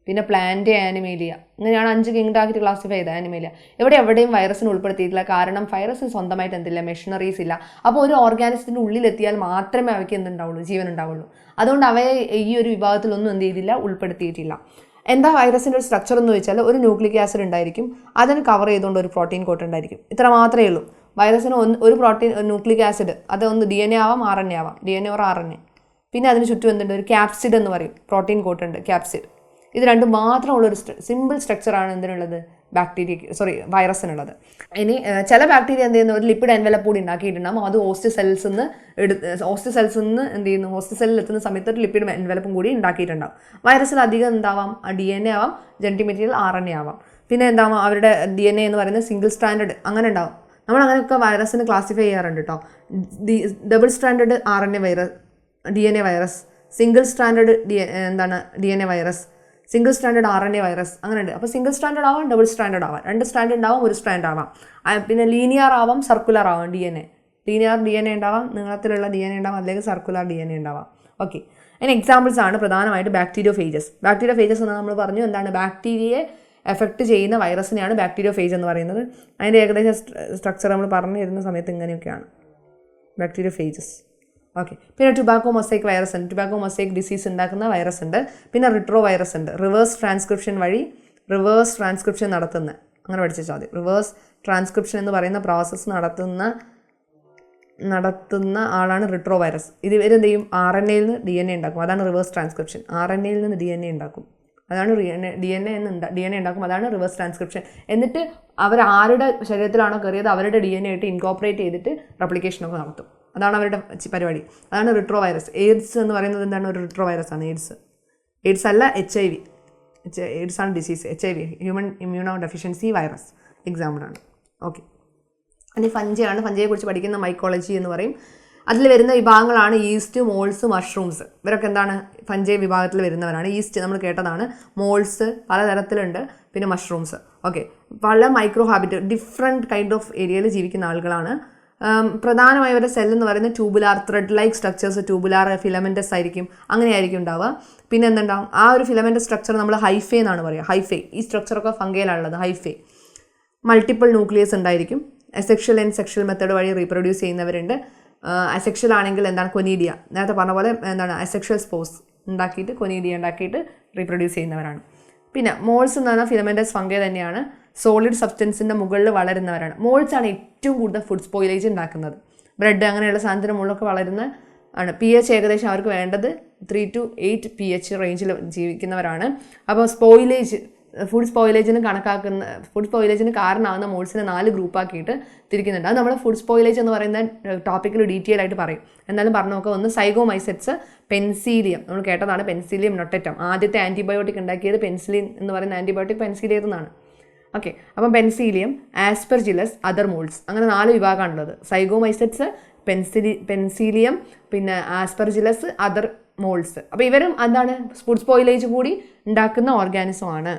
പിന്നെ പ്ലാന്റ് ആനിമേലിയ ഇങ്ങനെയാണ് അഞ്ച് കിങ്ഡം ആക്കിയിട്ട് ക്ലാസിഫൈ ചെയ്ത ആനിമേലിയ ഇവിടെ എവിടെയും വൈറസിന് ഉൾപ്പെടുത്തിയിട്ടില്ല. കാരണം വൈറസിന് സ്വന്തമായിട്ട് എന്തില്ല മെഷീനറീസ് ഇല്ല. അപ്പോൾ ഒരു ഓർഗാനിസത്തിന്റെ ഉള്ളിലെത്തിയാൽ മാത്രമേ അവയ്ക്ക് എന്തുണ്ടാവുള്ളൂ ജീവൻ ഉണ്ടാവുള്ളൂ അതുകൊണ്ട് അവയെ ഈ ഒരു വിഭാഗത്തിലൊന്നും എന്ത് ചെയ്തില്ല ഉൾപ്പെടുത്തിയിട്ടില്ല. എന്താ വൈറസിന്റെ ഒരു സ്ട്രക്ചർ എന്ന് വെച്ചാൽ ഒരു ന്യൂക്ലിക് ആസിഡ് ഉണ്ടായിരിക്കും. അതിന് കവർ ചെയ്തുകൊണ്ട് ഒരു പ്രോട്ടീൻ കോട്ട് ഉണ്ടായിരിക്കും. ഇത്ര മാത്രമേ ഉള്ളൂ. വൈറസിന് ഒന്ന് ഒരു പ്രോട്ടീൻ ന്യൂക്ലിക് ആസിഡ് അത് ഒന്ന് ഡി എൻ എ ആവാം ആർ എൻ എ ആവാം. D N A or R N A പിന്നെ അതിന് ചുറ്റും എന്തുണ്ട്? ഒരു ക്യാപ്സിഡ് എന്ന് പറയും. പ്രോട്ടീൻ കോട്ടുണ്ട് ക്യാപ്സിഡ് ഇത് രണ്ടും മാത്രമുള്ള ഒരു സിമ്പിൾ സ്ട്രക്ചറാണ് എന്തിനുള്ളത്? ബാക്ടീരിയ സോറി വൈറസിനുള്ളത് ഇനി ചില ബാക്ടീരിയ എന്ത് ചെയ്യുന്നു? ഒരു ലിപ്പിഡ് എൻവലപ്പ് കൂടി ഉണ്ടാക്കിയിട്ടുണ്ടാകും അത് ഹോസ്റ്റ് സെൽസ് നിന്ന് എടുത്ത് ഹോസ്റ്റ് സെൽസ് നിന്ന് എന്ത് ചെയ്യുന്നു? ഹോസ്റ്റ് സെല്ലിൽ എത്തുന്ന സമയത്ത് ഒരു ലിപ്പിഡ് എൻവലപ്പും കൂടി ഉണ്ടാക്കിയിട്ടുണ്ടാകും വൈറസിൽ അധികം എന്താവാം? ഡി എൻ എ ആവാം genetic material R N A ആവാം. പിന്നെ എന്താവാം? അവരുടെ ഡി എൻ എ എന്ന് പറയുന്നത് സിംഗിൾ സ്റ്റാൻഡേർഡ് അങ്ങനെ ഉണ്ടാവും. നമ്മൾ അങ്ങനെയൊക്കെ വൈറസിന് ക്ലാസിഫൈ ചെയ്യാറുണ്ട് കേട്ടോ double stranded R N A virus D N A virus single stranded D എന്താണ്? D N A virus single stranded R N A virus അങ്ങനെ ഉണ്ട് അപ്പോൾ സിംഗിൾ സ്റ്റാൻഡേർഡ് ആവാം ഡബിൾ സ്റ്റാൻഡേർഡ് ആവാം. രണ്ട് സ്റ്റാൻഡേർഡ് ആവാം ഒരു സ്റ്റാൻഡ് ആവാം. പിന്നെ ലീനിയർ ആവാം സർക്കുലർ ആവാം D N A linear D N A ഉണ്ടാവാം നീളത്തിലുള്ള ഡി എൻ എ ഉണ്ടാവാം അല്ലെങ്കിൽ സർക്കുലർ ഡി എൻ എ ഉണ്ടാവാം. ഓക്കെ അതിന് എക്സാമ്പിൾസ് ആണ് പ്രധാനമായിട്ട് ബാക്ടീരിയോ ഫേജസ് ബാക്ടീരിയോ ഫേജസ് എന്ന് നമ്മൾ പറഞ്ഞു എന്താണ്? ബാക്ടീരിയയെ എഫക്റ്റ് ചെയ്യുന്ന വൈറസിനെയാണ് ബാക്ടീരിയോ ഫേജ് എന്ന് പറയുന്നത്. അതിന്റെ ഏകദേശം സ്ട്രക്ചർ നമ്മൾ പറഞ്ഞു തരുന്ന സമയത്ത് ഇങ്ങനെയൊക്കെയാണ്. ബാക്ടീരിയോ ഫേജസ് ഓക്കെ പിന്നെ ടുബാക്കോ മൊസൈക്ക് വൈറസ് ഉണ്ട്. ടുബാക്കോ മൊസൈക്ക് ഡിസീസ് ഉണ്ടാക്കുന്ന വൈറസ് ഉണ്ട്. പിന്നെ റിട്രോ വൈറസ് ഉണ്ട്. റിവേഴ്സ് ട്രാൻസ്ക്രിപ്ഷൻ വഴി റിവേഴ്സ് ട്രാൻസ്ക്രിപ്ഷൻ നടത്തുന്ന. അങ്ങനെ പഠിച്ചാൽ മതി. റിവേഴ്സ് ട്രാൻസ്ക്രിപ്ഷൻ എന്ന് പറയുന്ന പ്രോസസ്സ് നടത്തുന്ന നടത്തുന്ന ആളാണ് റിട്രോ വൈറസ് ഇത് ഇവരെന്ത് ചെയ്യും ആർ എൻ എയിൽ നിന്ന് ഡി എൻ എ ഉണ്ടാക്കും. അതാണ് റിവേഴ്സ് ട്രാൻസ്ക്രിപ്ഷൻ ആർ എൻ എയിൽ നിന്ന് ഡി എൻ എ ഉണ്ടാക്കും. അതാണ് ഡി എൻ എ എന്ന് ഡി എൻ എ ഉണ്ടാക്കും. അതാണ് റിവേഴ്സ് ട്രാൻസ്ക്രിപ്ഷൻ എന്നിട്ട് അവർ ആരുടെ ശരീരത്തിലാണോ കയറിയത് അവരുടെ ഡി എൻ എ ആയിട്ട് ഇൻകോപ്പറേറ്റ് ചെയ്തിട്ട് റെപ്ലിക്കേഷനൊക്കെ നടത്തും. അതാണ് അവരുടെ പരിപാടി. അതാണ് റിട്രോ വൈറസ് എയ്ഡ്സ് എന്ന് പറയുന്നത് എന്താണ്? ഒരു റിട്രോ വൈറസ് ആണ് എയ്ഡ്സ്. എയ്ഡ്സ് അല്ല H I V. H AIDS ആണ് disease H I V. Human immunodeficiency virus എക്സാമ്പിളാണ് ഓക്കെ അതിന് ഫഞ്ചയാണ്. ഫഞ്ചയെക്കുറിച്ച് പഠിക്കുന്ന മൈക്കോളജി എന്ന് പറയും. അതിൽ വരുന്ന വിഭാഗങ്ങളാണ് ഈസ്റ്റ് മോൾസ് മഷ്റൂംസ് ഇവരൊക്കെ എന്താണ്? ഫഞ്ചെ വിഭാഗത്തിൽ വരുന്നവരാണ്. ഈസ്റ്റ് നമ്മൾ കേട്ടതാണ്. മോൾസ് പലതരത്തിലുണ്ട്. പിന്നെ മഷ്റൂംസ് ഓക്കെ പല micro habit different kind of ഏരിയയിൽ ജീവിക്കുന്ന ആളുകളാണ്. പ്രധാനമായി അവരുടെ സെൽ എന്ന് പറയുന്നത് tubular thread like structures tubular filamentous ആയിരിക്കും. അങ്ങനെയായിരിക്കും ഉണ്ടാവുക. പിന്നെ എന്തുണ്ടാവും ആ ഒരു ഫിലമെന്റ് സ്ട്രക്ചർ നമ്മൾ ഹൈഫേ എന്നാണ് പറയുക. ഹൈഫേ ഈ സ്ട്രക്ചറൊക്കെ ഫംഗയിലാണുള്ളത് ഹൈഫേ മൾട്ടിപ്പിൾ ന്യൂക്ലിയസ് ഉണ്ടായിരിക്കും. അസെക്ഷൽ ആൻഡ് സെക്ഷൽ മെത്തേഡ് വഴി റീപ്രൊഡ്യൂസ് ചെയ്യുന്നവരുണ്ട്. അസെക്ഷൽ ആണെങ്കിൽ എന്താണ്? കൊനീഡിയ നേരത്തെ പറഞ്ഞ പോലെ എന്താണ്? അസെക്ഷൽ സ്പോസ് ഉണ്ടാക്കിയിട്ട് കൊനീഡിയ ഉണ്ടാക്കിയിട്ട് റീപ്രൊഡ്യൂസ് ചെയ്യുന്നവരാണ്. പിന്നെ മോൾസ് എന്ന് പറഞ്ഞാൽ ഫിലമെന്റസ് ഫംഗെ തന്നെയാണ്. സോളിഡ് സബ്സ്റ്റൻസിന്റെ മുകളിൽ വളരുന്നവരാണ്. മോൾസാണ് ഏറ്റവും കൂടുതൽ ഫുഡ് സ്പോയിലേജ് ഉണ്ടാക്കുന്നത്. ബ്രെഡ് അങ്ങനെയുള്ള സാധനത്തിന് മുകളിലൊക്കെ വളരുന്ന ആണ്. പി എച്ച് ഏകദേശം അവർക്ക് വേണ്ടത് three two eight P H റേഞ്ചിൽ ജീവിക്കുന്നവരാണ്. അപ്പോൾ സ്പോയിലേജ് ഫുഡ് സ്പോയിലേജിന് കണക്കാക്കുന്ന ഫുഡ് സ്പോയിലേജിന് കാരണമാകുന്ന മോൾസിനെ നാല് ഗ്രൂപ്പാക്കിയിട്ട് തിരിക്കുന്നുണ്ട്. അത് നമ്മൾ ഫുഡ് സ്പോയിലേജ് എന്ന് പറയുന്ന ടോപ്പിക്കിൽ ഡീറ്റെയിൽ ആയിട്ട് പറയും. എന്നാലും പറഞ്ഞു നോക്കുക ഒന്ന് സൈഗോമൈസെറ്റ്സ് പെൻസീലിയം. നമ്മൾ കേട്ടതാണ് പെൻസീലിയം നൊട്ടറ്റം. ആദ്യത്തെ ആന്റിബയോട്ടിക് ഉണ്ടാക്കിയത് പെൻസിലിൻ എന്ന് പറയുന്ന ആന്റിബയോട്ടിക് പെൻസിലിയത്തിൽ ഓക്കെ അപ്പം പെൻസീലിയം ആസ്പെർജിലസ് അതർ മോൾസ് അങ്ങനെ നാല് വിഭാഗമാണുള്ളത്. സൈഗോമൈസെറ്റ്സ് പെൻസിലി പെൻസീലിയം പിന്നെ ആസ്പെർജിലസ് അതർ മോൾസ് അപ്പോൾ ഇവരും എന്താണ്? ഫുഡ് സ്പോയിലേജ് കൂടി ഉണ്ടാക്കുന്ന ഓർഗാനിസം ആണ്.